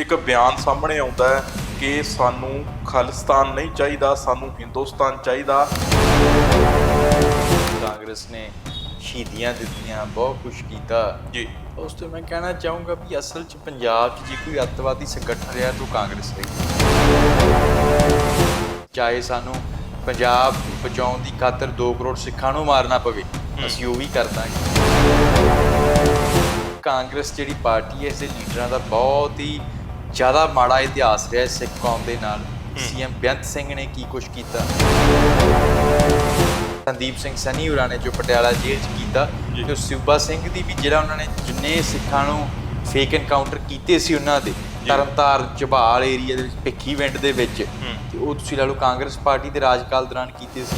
ਇੱਕ ਬਿਆਨ ਸਾਹਮਣੇ ਆਉਂਦਾ ਹੈ ਕਿ ਸਾਨੂੰ ਖਾਲਿਸਤਾਨ ਨਹੀਂ ਚਾਹੀਦਾ ਸਾਨੂੰ ਹਿੰਦੁਸਤਾਨ ਚਾਹੀਦਾ। ਕਾਂਗਰਸ ਨੇ ਸ਼ਹੀਦੀਆਂ ਦਿੱਤੀਆਂ ਬਹੁਤ ਕੁਝ ਕੀਤਾ। ਜੀ। ਉਸ ਤੋਂ ਮੈਂ ਕਹਿਣਾ ਚਾਹੂੰਗਾ ਵੀ ਅਸਲ 'ਚ ਪੰਜਾਬ 'ਚ ਜੇ ਕੋਈ ਅੱਤਵਾਦੀ ਸੰਗਠਨ ਰਿਹਾ ਤਾਂ ਕਾਂਗਰਸ ਰਹੀ ਚਾਹੇ ਸਾਨੂੰ ਪੰਜਾਬ ਬਚਾਉਣ ਦੀ ਖਾਤਰ 2 ਕਰੋੜ ਸਿੱਖਾਂ ਨੂੰ ਮਾਰਨਾ ਪਵੇ ਅਸੀਂ ਉਹ ਵੀ ਕਰ ਦਾਂਗੇ। ਕਾਂਗਰਸ ਜਿਹੜੀ ਪਾਰਟੀ ਹੈ ਇਸ ਦੇ ਲੀਡਰਾਂ ਦਾ ਬਹੁਤ ਹੀ ਜ਼ਿਆਦਾ ਮਾੜਾ ਇਤਿਹਾਸ ਰਿਹਾ ਸਿੱਖ ਕੌਮ ਦੇ ਨਾਲ। ਸੀਐਮ ਬੇਅੰਤ ਸਿੰਘ ਨੇ ਕੀ ਕੁਝ ਕੀਤਾ? ਸੰਦੀਪ ਸਿੰਘ ਸਨੀ ਹੋਰਾਂ ਨੇ ਜੋ ਪਟਿਆਲਾ ਜੇਲ੍ਹ 'ਚ ਕੀਤਾ। ਤੇ ਸੂਬਾ ਸਿੰਘ ਦੀ ਵੀ ਜਿਹੜਾ ਉਹਨਾਂ ਨੇ ਜਿੰਨੇ ਸਿੱਖਾਂ ਨੂੰ ਫੇਕ ਐਨਕਾਊਂਟਰ ਕੀਤੇ ਸੀ ਉਹਨਾਂ ਦੇ ਤਰਨਤਾਰਨ ਝਬਾਲ ਏਰੀਆ ਦੇ ਵਿੱਚ ਭਿੱਖੀ ਵਿੰਡ ਦੇ ਵਿੱਚ ਤੇ ਉਹ ਤੁਸੀਂ ਲਾ ਲਓ ਕਾਂਗਰਸ ਪਾਰਟੀ ਦੇ ਰਾਜਕਾਲ ਦੌਰਾਨ ਕੀਤੇ ਸੀ।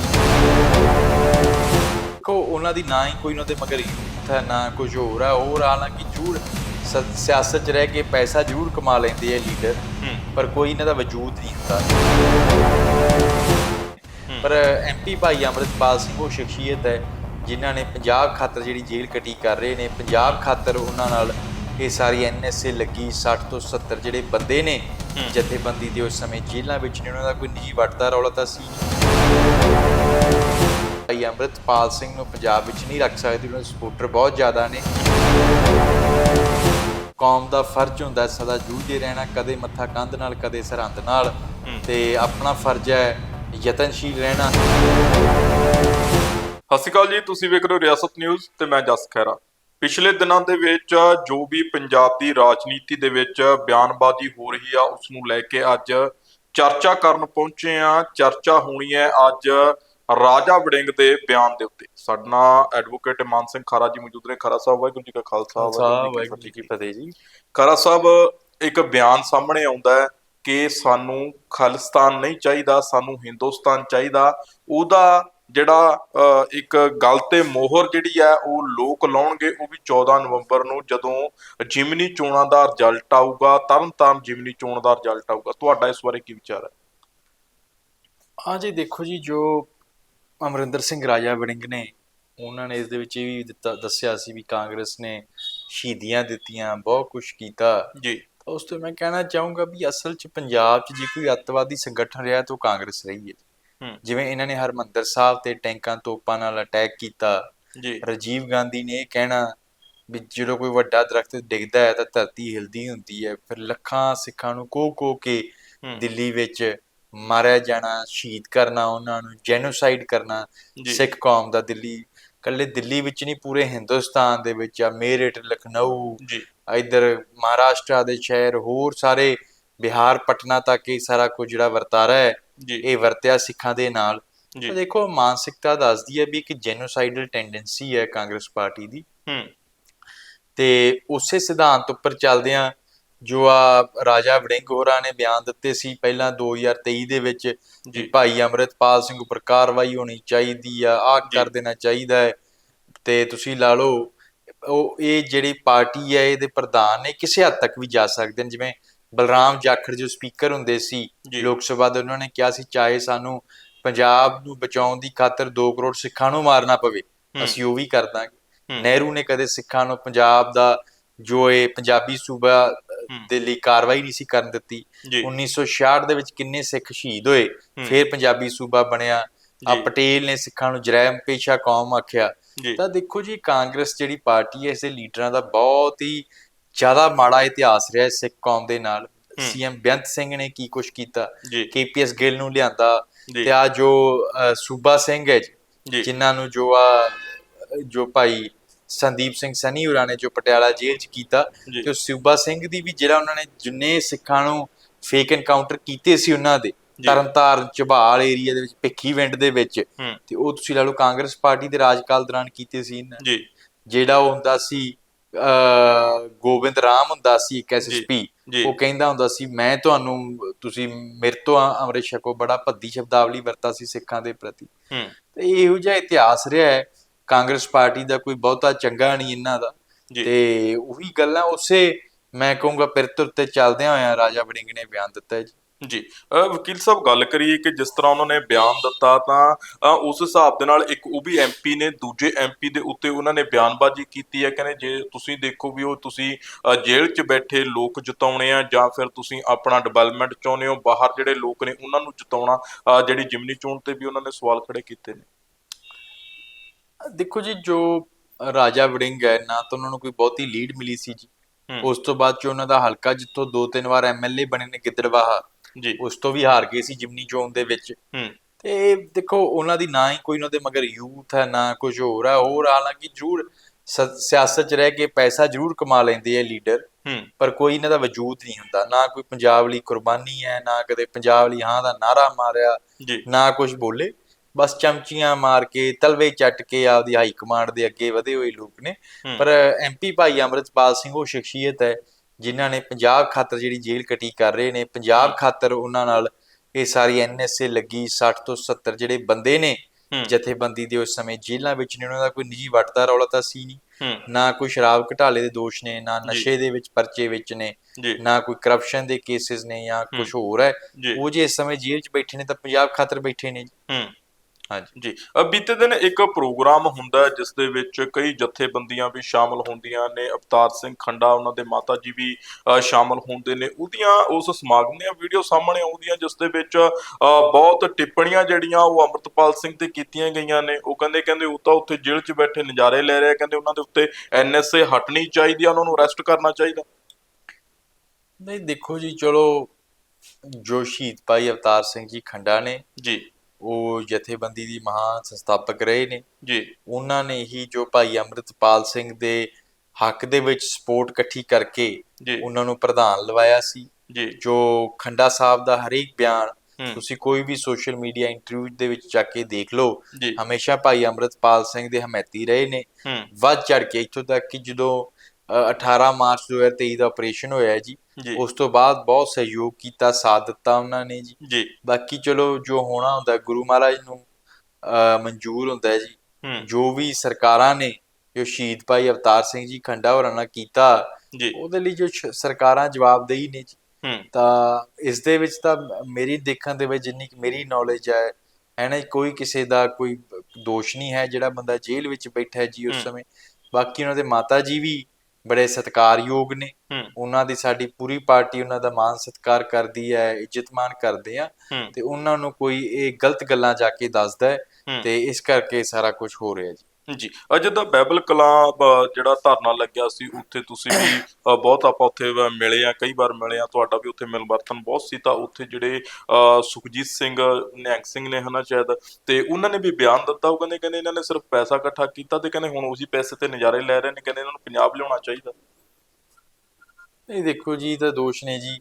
ਦੇਖੋ ਉਹਨਾਂ ਦੀ ਨਾ ਹੀ ਕੋਈ ਉਹਨਾਂ ਦੇ ਮਗਰ ਹੈ ਨਾ ਕੁਝ ਹੋਰ ਹੈ ਹੋਰ ਹਾਲਾਂਕਿ ਜੂੜ ਸਿਆਸਤ 'ਚ ਰਹਿ ਕੇ ਪੈਸਾ ਜ਼ਰੂਰ ਕਮਾ ਲੈਂਦੇ ਆ ਲੀਡਰ ਪਰ ਕੋਈ ਇਹਨਾਂ ਦਾ ਵਜੂਦ ਨਹੀਂ ਹੁੰਦਾ। ਪਰ ਐਮਪੀ ਭਾਈ ਅੰਮ੍ਰਿਤਪਾਲ ਸਿੰਘ ਉਹ ਸ਼ਖਸੀਅਤ ਹੈ ਜਿਨ੍ਹਾਂ ਨੇ ਪੰਜਾਬ ਖਾਤਰ ਜਿਹੜੀ ਜੇਲ੍ਹ ਕੱਟੀ ਕਰ ਰਹੇ ਨੇ। ਪੰਜਾਬ ਖਾਤਰ ਉਹਨਾਂ ਨਾਲ ਇਹ ਸਾਰੀ ਐਨਐਸਏ ਲੱਗੀ 60 ਤੋਂ 70 ਜਿਹੜੇ ਬੰਦੇ ਨੇ ਜਥੇਬੰਦੀ ਦੇ ਉਸ ਸਮੇਂ ਜੇਲ੍ਹਾਂ ਵਿੱਚ ਨੇ ਉਹਨਾਂ ਦਾ ਕੋਈ ਨਿੱਜੀ ਵਟਦਾ ਰੌਲਾ ਤਾਂ ਸੀ। ਭਾਈ ਅੰਮ੍ਰਿਤਪਾਲ ਸਿੰਘ ਨੂੰ ਪੰਜਾਬ ਵਿੱਚ ਨਹੀਂ ਰੱਖ ਸਕਦੇ ਉਹਨਾਂ ਦੇ ਸਪੋਰਟਰ ਬਹੁਤ ਜ਼ਿਆਦਾ ਨੇ। ਕੌਮ ਦਾ ਫਰਜ਼ ਹੁੰਦਾ ਸਦਾ ਜੂਝਦੇ ਰਹਿਣਾ ਕਦੇ ਮੱਥਾ ਕੰਧ ਨਾਲ ਕਦੇ ਸਰਹੰਦ ਨਾਲ। ਤੇ ਆਪਣਾ ਫਰਜ਼ ਹੈ ਯਤਨਸ਼ੀਲ ਰਹਿਣਾ। ਸਤਿ ਸ਼੍ਰੀ ਅਕਾਲ ਜੀ ਤੁਸੀਂ ਵੇਖ ਰਹੇ ਹੋ ਰਿਆਸਤ ਨਿਊਜ਼ ਤੇ ਮੈਂ ਜਸ ਖੈਰਾ ਪਿਛਲੇ ਦਿਨਾਂ ਦੇ ਵਿੱਚ ਜੋ ਵੀ ਪੰਜਾਬ ਦੀ ਰਾਜਨੀਤੀ ਦੇ ਵਿੱਚ ਬਿਆਨਬਾਜ਼ੀ ਹੋ ਰਹੀ ਆ ਉਸ ਨੂੰ ਲੈ ਕੇ ਅੱਜ ਚਰਚਾ ਕਰਨ ਪਹੁੰਚੇ ਆ ਚਰਚਾ ਹੋਣੀ ਹੈ ਅੱਜ ਰਾਜਾ ਵੜਿੰਗ ਦੇ ਬਿਆਨ ਦੇ ਉੱਤੇ। ਸਾਡੇ ਨਾਲ ਐਡਵੋਕੇਟ ਮਾਨ ਸਿੰਘ ਖਾਰਾ ਜੀ ਮੌਜੂਦ ਨੇ। ਖਾਰਾ ਸਾਹਿਬ ਵਾਹਿਗੁਰੂ ਜੀ ਕਾ ਖਾਲਸਾ ਵਾਹਿਗੁਰੂ ਜੀ ਕੀ ਫਤਿਹ ਜੀ। ਖਾਰਾ ਸਾਹਿਬ ਇੱਕ ਬਿਆਨ ਸਾਹਮਣੇ ਆਉਂਦਾ ਹੈ ਕਿ ਸਾਨੂੰ ਖਾਲਿਸਤਾਨ ਨਹੀਂ ਚਾਹੀਦਾ ਸਾਨੂੰ ਹਿੰਦੁਸਤਾਨ ਚਾਹੀਦਾ। ਉਹਦਾ ਜਿਹੜਾ ਇੱਕ ਗੱਲ ਤੇ ਮੋਹਰ ਜਿਹੜੀ ਹੈ ਉਹ ਲੋਕ ਲਾਉਣਗੇ ਉਹ ਵੀ 14 ਨਵੰਬਰ ਨੂੰ ਜਦੋਂ ਜਿਮਨੀ ਚੋਣਾਂ ਦਾ ਰਿਜ਼ਲਟ ਆਊਗਾ ਤਰਨਤਾਰਨ ਜਿਮਨੀ ਚੋਣ ਦਾ ਰਿਜ਼ਲਟ ਆਊਗਾ। ਤੁਹਾਡਾ ਇਸ ਬਾਰੇ ਕੀ ਵਿਚਾਰ ਹੈ? ਹਾਂ ਜੀ ਦੇਖੋ ਜੀ ਜੋ ਅਮਰਿੰਦਰ ਸਿੰਘ ਰਾਜਾ ਵੜਿੰਗ ਨੇ ਉਹਨਾਂ ਨੇ ਇਸ ਦੇ ਵਿੱਚ ਇਹ ਵੀ ਦਿੱਤਾ ਦੱਸਿਆ ਸੀ ਵੀ ਕਾਂਗਰਸ ਨੇ ਸ਼ਹੀਦੀਆਂ ਦਿੱਤੀਆਂ ਬਹੁਤ ਕੁਝ ਕੀਤਾ। ਜੀ। ਉਸ ਤੋਂ ਮੈਂ ਕਹਿਣਾ ਚਾਹੂੰਗਾ ਵੀ ਅਸਲ 'ਚ ਪੰਜਾਬ 'ਚ ਜੇ ਕੋਈ ਅੱਤਵਾਦੀ ਸੰਗਠਨ ਰਿਹਾ ਤਾਂ ਕਾਂਗਰਸ ਰਹੀ ਹੈ। ਜਿਵੇਂ ਇਹਨਾਂ ਨੇ ਹਰਮੰਦਰ ਸਾਹਿਬ ਤੇ ਟੈਂਕਾਂ ਤੋਪਾਂ ਨਾਲ ਅਟੈਕ ਕੀਤਾ। ਜੀ। ਰਾਜੀਵ ਗਾਂਧੀ ਨੇ ਇਹ ਕਹਿਣਾ ਵੀ ਜਦੋਂ ਕੋਈ ਵੱਡਾ ਦਰਖਤ ਡਿੱਗਦਾ ਹੈ ਤਾਂ ਧਰਤੀ ਹਿਲਦੀ ਹੁੰਦੀ ਹੈ। ਫਿਰ ਲੱਖਾਂ ਸਿੱਖਾਂ ਨੂੰ ਕੋ ਕੋ ਕੇ ਦਿੱਲੀ ਵਿੱਚ ਮਾਰਿਆ ਜਾਣਾ ਸ਼ਹੀਦ ਕਰਨਾ ਉਹਨਾਂ ਨੂੰ ਜੈਨੋਸਾਈਡ ਕਰਨਾ। ਸਿੱਖ ਕੌਮ ਦਾ ਦਿੱਲੀ ਕੱਲੇ ਦਿੱਲੀ ਵਿੱਚ ਨਹੀਂ ਪੂਰੇ ਹਿੰਦੁਸਤਾਨ ਦੇ ਵਿੱਚ ਆ ਮੇਰਠ ਲਖਨਊ ਜੀ। ਇਧਰ ਮਹਾਰਾਸ਼ਟਰ ਦੇ ਸ਼ਹਿਰ ਹੋਰ ਸਾਰੇ ਬਿਹਾਰ ਪਟਨਾ ਤੱਕ ਇਹ ਸਾਰਾ ਕੁਝ ਜਿਹੜਾ ਵਰਤਾਰਾ ਹੈ ਇਹ ਵਰਤਿਆ ਸਿੱਖਾਂ ਦੇ ਨਾਲ। ਦੇਖੋ ਮਾਨਸਿਕਤਾ ਦੱਸਦੀ ਹੈ ਵੀ ਇੱਕ ਜੈਨੋਸਾਈਡਲ ਟੈਂਡੈਂਸੀ ਹੈ ਕਾਂਗਰਸ ਪਾਰਟੀ ਦੀ। ਹੂੰ। ਤੇ ਉਸੇ ਸਿਧਾਂਤ ਉੱਪਰ ਚੱਲਦਿਆਂ ਜੋ ਆ ਰਾਜਾ ਵੜਿੰਗ ਹੋਰਾਂ ਨੇ ਬਿਆਨ ਦਿੱਤੇ ਸੀ ਪਹਿਲਾਂ 2023 ਦੇ ਵਿੱਚ ਭਾਈ ਅੰਮ੍ਰਿਤਪਾਲ ਸਿੰਘ ਉੱਪਰ ਕਾਰਵਾਈ ਹੋਣੀ ਚਾਹੀਦੀ ਆ ਆਹ। ਕਰ ਦੇਣਾ ਚਾਹੀਦਾ ਹੈ ਤੇ ਤੁਸੀਂ ਲਾ ਲਓ ਉਹ ਇਹ ਜਿਹੜੀ ਪਾਰਟੀ ਹੈ ਇਹਦੇ ਪ੍ਰਧਾਨ ਨੇ ਕਿਸੇ ਹੱਦ ਤੱਕ ਵੀ ਜਾ ਸਕਦੇ ਨੇ ਜਿਵੇਂ ਬਲਰਾਮ ਜਾਖੜ ਜੋ ਸਪੀਕਰ ਹੁੰਦੇ ਸੀ। ਲੋਕ ਸਭਾ ਦੇ ਉਹਨਾਂ ਨੇ ਕਿਹਾ ਸੀ ਚਾਹੇ ਸਾਨੂੰ ਪੰਜਾਬ ਨੂੰ ਬਚਾਉਣ ਦੀ ਖਾਤਰ 2 ਕਰੋੜ ਸਿੱਖਾਂ ਨੂੰ ਮਾਰਨਾ ਪਵੇ। ਅਸੀਂ ਉਹ ਵੀ ਕਰ ਦਾਂਗੇ। ਨਹਿਰੂ ਨੇ ਕਦੇ ਸਿੱਖਾਂ ਨੂੰ ਪੰਜਾਬ ਦਾ ਜੋ ਇਹ ਪੰਜਾਬੀ ਸੂਬਾ ਦੇ ਲਈ ਕਾਰਵਾਈ ਨਹੀਂ ਸੀ ਕਰਨ ਦਿੱਤੀ। ਜੀ। 1966 ਦੇ ਵਿੱਚ ਕਿੰਨੇ ਸਿੱਖ ਸ਼ਹੀਦ ਹੋਏ ਫਿਰ ਪੰਜਾਬੀ ਸੂਬਾ ਬਣਿਆ। ਆ। ਪਟੇਲ ਨੇ ਸਿੱਖਾਂ ਨੂੰ ਜਰੈਮ ਪੇਸ਼ਾ ਕੌਮ ਆਖਿਆ। ਤਾਂ ਦੇਖੋ ਜੀ ਕਾਂਗਰਸ ਜਿਹੜੀ ਪਾਰਟੀ ਹੈ ਇਸ ਦੇ ਲੀਡਰਾਂ ਦਾ ਬਹੁਤ ਹੀ ਜ਼ਿਆਦਾ ਮਾੜਾ ਇਤਿਹਾਸ ਰਿਹਾ ਹੈ ਸਿੱਖ ਕੌਮ ਦੇ ਨਾਲ। ਸੀਐਮ ਬੇਅੰਤ ਸਿੰਘ ਨੇ ਕੀ ਕੁਝ ਕੀਤਾ? ਕੇਪੀਐਸ ਗਿੱਲ ਨੂੰ ਲਿਆਂਦਾ। ਤੇ ਆ ਜੋ ਸੂਬਾ ਸਿੰਘ ਹੈ ਜੀ ਜਿਨ੍ਹਾਂ ਨੂੰ ਜੋ ਆ ਜੋ ਭਾਈ ਸੰਦੀਪ ਸਿੰਘ ਸਨੀ ਹੋਰਾਂ ਨੇ ਜੋ ਪਟਿਆਲਾ ਜੇਲ੍ਹ 'ਚ ਕੀਤਾ ਜੀ। ਤੇ ਸੂਬਾ ਸਿੰਘ ਦੀ ਵੀ ਜਿਹੜਾ ਉਹਨਾਂ ਨੇ ਜਿੰਨੇ ਸਿੱਖਾਂ ਨੂੰ ਫੇਕ ਐਨਕਾਊਂਟਰ ਕੀਤੇ ਸੀ ਉਹਨਾਂ ਦੇ ਜੀ। ਤਰਨਤਾਰਨ ਝਬਾਲ ਏਰੀਆ ਦੇ ਵਿੱਚ ਭਿੱਖੀ ਵਿੰਡ ਦੇ ਵਿੱਚ ਹੂੰ ਤੇ ਉਹ ਤੁਸੀਂ ਲਾ ਲਓ ਕਾਂਗਰਸ ਪਾਰਟੀ ਦੇ ਰਾਜਕਾਲ ਦੌਰਾਨ ਕੀਤੇ ਸੀ ਇਹਨਾਂ ਨੇ। ਜੀ ਜਿਹੜਾ ਉਹ ਹੁੰਦਾ ਸੀ ਅ ਗੋਬਿੰਦ ਰਾਮ ਹੁੰਦਾ ਸੀ ਇੱਕ ਐਸਐਸਪੀ ਜੀ। ਉਹ ਕਹਿੰਦਾ ਹੁੰਦਾ ਸੀ ਮੈਂ ਤੁਹਾਨੂੰ ਤੁਸੀਂ ਮੇਰੇ ਤੋਂ ਆ- ਅੰਮ੍ਰਿਤ ਛਕੋ ਬੜਾ ਭੱਦੀ ਸ਼ਬਦਾਵਲੀ ਵਰਤਾ ਸੀ ਸਿੱਖਾਂ ਦੇ ਪ੍ਰਤੀ ਹੂੰ ਤੇ ਇਹੋ ਜਿਹਾ ਇਤਿਹਾਸ ਰਿਹਾ ਹੈ ਕਾਂਗਰਸ ਪਾਰਟੀ ਦਾ ਕੋਈ ਬਹੁਤਾ ਚੰਗਾ ਨਹੀਂ ਇਹਨਾਂ ਦਾ। ਤੇ ਉਹੀ ਗੱਲਾਂ ਉਸੇ ਮੈਂ ਕਹੂੰਗਾ ਪਿਰਤੁਰ ਤੇ ਚੱਲਦਿਆਂ ਹੋਇਆਂ ਰਾਜਾ ਵੜਿੰਗ ਨੇ ਬਿਆਨ ਦਿੱਤਾ ਜੀ। ਜੀ। ਵਕੀਲ ਸਾਹਿਬ ਗੱਲ ਕਰੀਏ ਕਿ ਜਿਸ ਤਰ੍ਹਾਂ ਉਹਨਾਂ ਨੇ ਬਿਆਨ ਦਿੱਤਾ ਤਾਂ ਉਸ ਹਿਸਾਬ ਦੇ ਨਾਲ ਇੱਕ ਉਹ ਵੀ ਐਮਪੀ ਨੇ ਦੂਜੇ ਐਮਪੀ ਦੇ ਉੱਤੇ ਉਹਨਾਂ ਨੇ ਬਿਆਨਬਾਜ਼ੀ ਕੀਤੀ ਹੈ। ਕਹਿੰਦੇ ਜੇ ਤੁਸੀਂ ਦੇਖੋ ਵੀ ਉਹ ਤੁਸੀਂ ਜੇਲ੍ਹ 'ਚ ਬੈਠੇ ਲੋਕ ਜਿਤਾਉਣੇ ਆ ਜਾਂ ਫਿਰ ਤੁਸੀਂ ਆਪਣਾ ਡਿਵੈਲਪਮੈਂਟ ਚਾਹੁੰਦੇ ਹੋ ਬਾਹਰ ਜਿਹੜੇ ਲੋਕ ਨੇ ਉਹਨਾਂ ਨੂੰ ਜਿਤਾਉਣਾ ਜਿਹੜੀ ਜਿਮਨੀ ਚੋਣ ਤੇ ਵੀ ਉਹਨਾਂ ਨੇ ਸਵਾਲ ਖੜੇ ਕੀਤੇ ਨੇ। ਦੇਖੋ ਜੀ ਜੋ ਰਾਜਾ ਵੜਿੰਗ ਹੈ ਨਾ ਤਾਂ ਉਹਨਾਂ ਨੂੰ ਕੋਈ ਬਹੁਤੀ ਲੀਡ ਮਿਲੀ ਸੀ ਜੀ। ਉਸ ਤੋਂ ਬਾਅਦ ਚ ਉਹਨਾਂ ਦਾ ਹਲਕਾ ਜਿੱਥੋਂ ਦੋ ਤਿੰਨ ਵਾਰ ਐਮਐਲਏ ਬਣੇ ਨੇ ਗਿੱਦੜਵਾਹਾ ਜੀ। ਉਸ ਤੋਂ ਵੀ ਹਾਰ ਗਏ ਸੀ ਜਿਮਨੀ ਚੋਣ ਦੇ ਵਿੱਚ। ਹੂੰ। ਤੇ ਦੇਖੋ ਉਹਨਾਂ ਦੀ ਨਾ ਹੀ ਕੋਈ ਉਹਨਾਂ ਦੇ ਮਗਰ ਯੂਥ ਹੈ ਨਾ ਕੁਝ ਹੋਰ ਹੈ। ਹੋਰ ਹਾਲਾਂਕਿ ਜ਼ਰੂਰ ਸਿਆਸਤ 'ਚ ਰਹਿ ਕੇ ਪੈਸਾ ਜ਼ਰੂਰ ਕਮਾ ਲੈਂਦੇ ਆ ਲੀਡਰ ਹੂੰ। ਪਰ ਕੋਈ ਇਹਨਾਂ ਦਾ ਵਜੂਦ ਨਹੀਂ ਹੁੰਦਾ। ਨਾ ਕੋਈ ਪੰਜਾਬ ਲਈ ਕੁਰਬਾਨੀ ਹੈ ਨਾ ਕਦੇ ਪੰਜਾਬ ਲਈ ਹਾਂ ਦਾ ਨਾਰਾ ਮਾਰਿਆ। ਨਾ ਕੁਝ ਬੋਲੇ। ਬਸ ਚਮਚੀਆਂ ਮਾਰ ਕੇ ਤਲਵੇ ਚੱਟ ਕੇ ਆਪਦੀ ਹਾਈ ਕਮਾਂਡ ਦੇ ਅੱਗੇ ਵਧੇ ਹੋਏ ਲੋਕ ਨੇ। ਪਰ ਐਮਪੀ ਭਾਈ ਅੰਮ੍ਰਿਤਪਾਲ ਸਿੰਘ ਉਹ ਸ਼ਖਸੀਅਤ ਹੈ ਜਿਨ੍ਹਾਂ ਨੇ ਪੰਜਾਬ ਖਾਤਰ ਜਿਹੜੀ ਜੇਲ੍ਹ ਕਟੀ ਕਰ ਰਹੇ ਨੇ। ਪੰਜਾਬ ਖਾਤਰ ਉਹਨਾਂ ਨਾਲ ਇਹ ਸਾਰੀ ਐਨਐਸਏ ਲੱਗੀ 60 ਤੋਂ 70 ਜਿਹੜੇ ਬੰਦੇ ਨੇ ਜਥੇਬੰਦੀ ਦੇ ਉਸ ਸਮੇਂ ਜੇਲ੍ਹਾਂ ਵਿੱਚ ਨੇ ਉਹਨਾਂ ਦਾ ਕੋਈ ਨਿੱਜੀ ਵੱਟਦਾ ਰੌਲਾ ਤਾਂ ਸੀ ਨਹੀਂ। ਨਾ ਕੋਈ ਸ਼ਰਾਬ ਘਟਾਲੇ ਦੇ ਦੋਸ਼ ਨੇ ਨਾ। ਨਸ਼ੇ ਦੇ ਵਿੱਚ ਪਰਚੇ ਵਿੱਚ ਨੇ ਨਾ ਕੋਈ ਕਰਪਸ਼ਨ ਦੇ ਕੇਸਿਸ ਨੇ ਜਾਂ ਕੁਝ ਹੋਰ ਹੈ। ਉਹ ਜੇ ਇਸ ਸਮੇਂ ਜੇਲ੍ਹ 'ਚ ਬੈਠੇ ਨੇ ਤਾਂ ਪੰਜਾਬ ਖਾਤਰ ਬੈਠੇ ਨੇ ਹਾਂਜੀ। ਜੀ। ਅ, ਬੀਤੇ ਦਿਨ ਇੱਕ ਪ੍ਰੋਗਰਾਮ ਹੁੰਦਾ ਜਿਸ ਦੇ ਵਿੱਚ ਕਈ ਜਥੇਬੰਦੀਆਂ ਵੀ ਸ਼ਾਮਲ ਹੁੰਦੀਆਂ ਨੇ। ਅਵਤਾਰ ਸਿੰਘ ਖੰਡਾ ਉਹਨਾਂ ਦੇ ਮਾਤਾ ਜੀ ਵੀ ਸ਼ਾਮਲ ਹੁੰਦੇ ਨੇ। ਉਹਦੀਆਂ ਉਸ ਸਮਾਗਮ ਦੀਆਂ ਵੀਡੀਓ ਸਾਹਮਣੇ ਆਉਂਦੀਆਂ ਜਿਸ ਦੇ ਵਿੱਚ ਬਹੁਤ ਟਿੱਪਣੀਆਂ ਜਿਹੜੀਆਂ ਉਹ ਅੰਮ੍ਰਿਤਪਾਲ ਸਿੰਘ ਤੇ ਕੀਤੀਆਂ ਗਈਆਂ ਨੇ। ਉਹ ਕਹਿੰਦੇ ਕਹਿੰਦੇ ਉਹ ਤਾਂ ਉੱਥੇ ਜੇਲ੍ਹ 'ਚ ਬੈਠੇ ਨਜ਼ਾਰੇ ਲੈ ਰਹੇ ਕਹਿੰਦੇ ਉਹਨਾਂ ਦੇ ਉੱਤੇ ਐਨਐਸਏ ਹਟਣੀ ਚਾਹੀਦੀ ਆ ਉਹਨਾਂ ਨੂੰ ਅਰੈਸਟ ਕਰਨਾ ਚਾਹੀਦਾ। ਨਹੀਂ ਦੇਖੋ ਜੀ ਚਲੋ ਜੋ ਸ਼ਹੀਦ ਭਾਈ ਅਵਤਾਰ ਸਿੰਘ ਜੀ ਖੰਡਾ ਨੇ। ਜੀ। ਉਹ ਜਥੇਬੰਦੀ ਦੀ ਮਹਾਨ ਸੰਸਥਾਪਕ ਰਹੇ ਨੇ। ਜੀ। ਉਹਨਾਂ ਨੇ ਹੀ ਜੋ ਭਾਈ ਅੰਮ੍ਰਿਤਪਾਲ ਸਿੰਘ ਦੇ ਹੱਕ ਦੇ ਵਿੱਚ ਸਪੋਰਟ ਇਕੱਠੀ ਕਰਕੇ ਉਹਨਾਂ ਨੂੰ ਪ੍ਰਧਾਨ ਲਵਾਇਆ ਸੀ। ਜੀ। ਜੋ ਖੰਡਾ ਸਾਹਿਬ ਦਾ ਹਰੇਕ ਬਿਆਨ ਤੁਸੀਂ ਕੋਈ ਵੀ ਸੋਸ਼ਲ ਮੀਡੀਆ ਇੰਟਰਵਿਊ ਦੇ ਵਿੱਚ ਜਾ ਕੇ ਦੇਖ ਲਓ ਹਮੇਸ਼ਾ ਭਾਈ ਅੰਮ੍ਰਿਤਪਾਲ ਸਿੰਘ ਦੇ ਹਮੈਤੀ ਰਹੇ ਨੇ। ਵੱਧ ਚੜ ਕੇ ਇੱਥੋਂ ਤੱਕ ਕਿ ਜਦੋਂ 18 ਮਾਰਚ 2023 ਦਾ ਆਪਰੇਸ਼ਨ ਹੋਇਆ ਜੀ। ਉਸ ਤੋਂ ਬਾਅਦ ਬਹੁਤ ਸਹਿਯੋਗ ਕੀਤਾ ਸਾਥ ਦਿੱਤਾ ਉਹਨਾਂ ਨੇ ਜੀ। ਜੀ। ਬਾਕੀ ਚਲੋ ਜੋ ਹੋਣਾ ਹੁੰਦਾ ਗੁਰੂ ਮਹਾਰਾਜ ਨੂੰ ਮਨਜ਼ੂਰ ਹੁੰਦਾ ਜੀ। ਜੋ ਵੀ ਸਰਕਾਰਾਂ ਨੇ ਜੋ ਸ਼ਹੀਦ ਭਾਈ ਅਵਤਾਰ ਸਿੰਘ ਜੀ ਖੰਡਾ ਹੋਰਾਂ ਨਾਲ ਕੀਤਾ ਜੀ। ਉਹਦੇ ਲਈ ਜੋ ਸਰਕਾਰਾਂ ਜਵਾਬਦੇਹੀ ਨੇ ਜੀ। ਤਾਂ ਇਸ ਦੇ ਵਿੱਚ ਤਾਂ ਮੇਰੀ ਦੇਖਣ ਦੇ ਵਿੱਚ ਜਿੰਨੀ ਮੇਰੀ ਨੌਲੇਜ ਹੈ ਹੈ ਨਾ ਕੋਈ ਕਿਸੇ ਦਾ ਕੋਈ ਦੋਸ਼ ਨਹੀਂ ਹੈ। ਜਿਹੜਾ ਬੰਦਾ ਜੇਲ੍ਹ ਵਿੱਚ ਬੈਠਾ ਹੈ ਜੀ ਉਸ। ਸਮੇਂ। ਬਾਕੀ ਉਹਨਾਂ ਦੇ ਮਾਤਾ ਜੀ ਵੀ ਬੜੇ ਸਤਿਕਾਰਯੋਗ ਨੇ। ਉਹਨਾਂ ਦੀ ਸਾਡੀ ਪੂਰੀ ਪਾਰਟੀ ਉਹਨਾਂ ਦਾ ਮਾਨ ਸਤਿਕਾਰ ਕਰਦੀ ਹੈ ਇੱਜ਼ਤ ਮਾਨ ਕਰਦੇ ਆ। ਤੇ ਉਹਨਾਂ ਨੂੰ ਕੋਈ ਇਹ ਗਲਤ ਗੱਲਾਂ ਜਾ ਕੇ ਦੱਸਦਾ ਹੂੰ। ਤੇ ਇਸ ਕਰਕੇ ਸਾਰਾ ਕੁਝ ਹੋ ਰਿਹਾ ਜੀ। ਜੀ ਅਜੇ ਤਾਂ ਬਾਈਬਲ ਕਲਾਂ ਬ- ਜਿਹੜਾ ਧਰਨਾ ਲੱਗਿਆ ਸੀ ਉੱਥੇ ਤੁਸੀਂ ਵੀ ਬਹੁਤ ਆਪਾਂ ਉੱਥੇ ਮਿਲੇ ਆ ਕਈ ਵਾਰ ਮਿਲੇ ਆ ਤੁਹਾਡਾ ਵੀ ਉੱਥੇ ਮਿਲਵਰਤਨ ਬਹੁਤ ਸੀ ਤਾਂ ਉੱਥੇ ਜਿਹੜੇ ਸੁਖਜੀਤ ਸਿੰਘ ਨਿਹੰਗ ਸਿੰਘ ਨੇ ਹਨਾ ਸ਼ਾਇਦ ਤੇ ਉਹਨਾਂ ਨੇ ਵੀ ਬਿਆਨ ਦਿੱਤਾ ਉਹ ਕਹਿੰਦੇ ਕਹਿੰਦੇ ਇਹਨਾਂ ਨੇ ਸਿਰਫ ਪੈਸਾ ਇਕੱਠਾ ਕੀਤਾ ਤੇ ਕਹਿੰਦੇ ਹੁਣ ਉਸੇ ਪੈਸੇ ਤੇ ਨਜ਼ਾਰੇ ਲੈ ਰਹੇ ਨੇ ਕਹਿੰਦੇ ਇਹਨਾਂ ਨੂੰ ਪੰਜਾਬ ਲਿਆਉਣਾ ਚਾਹੀਦਾ। ਇਹ ਦੇਖੋ ਜੀ ਇਹ ਤਾਂ ਦੋਸ਼ ਨੇ ਜੀ।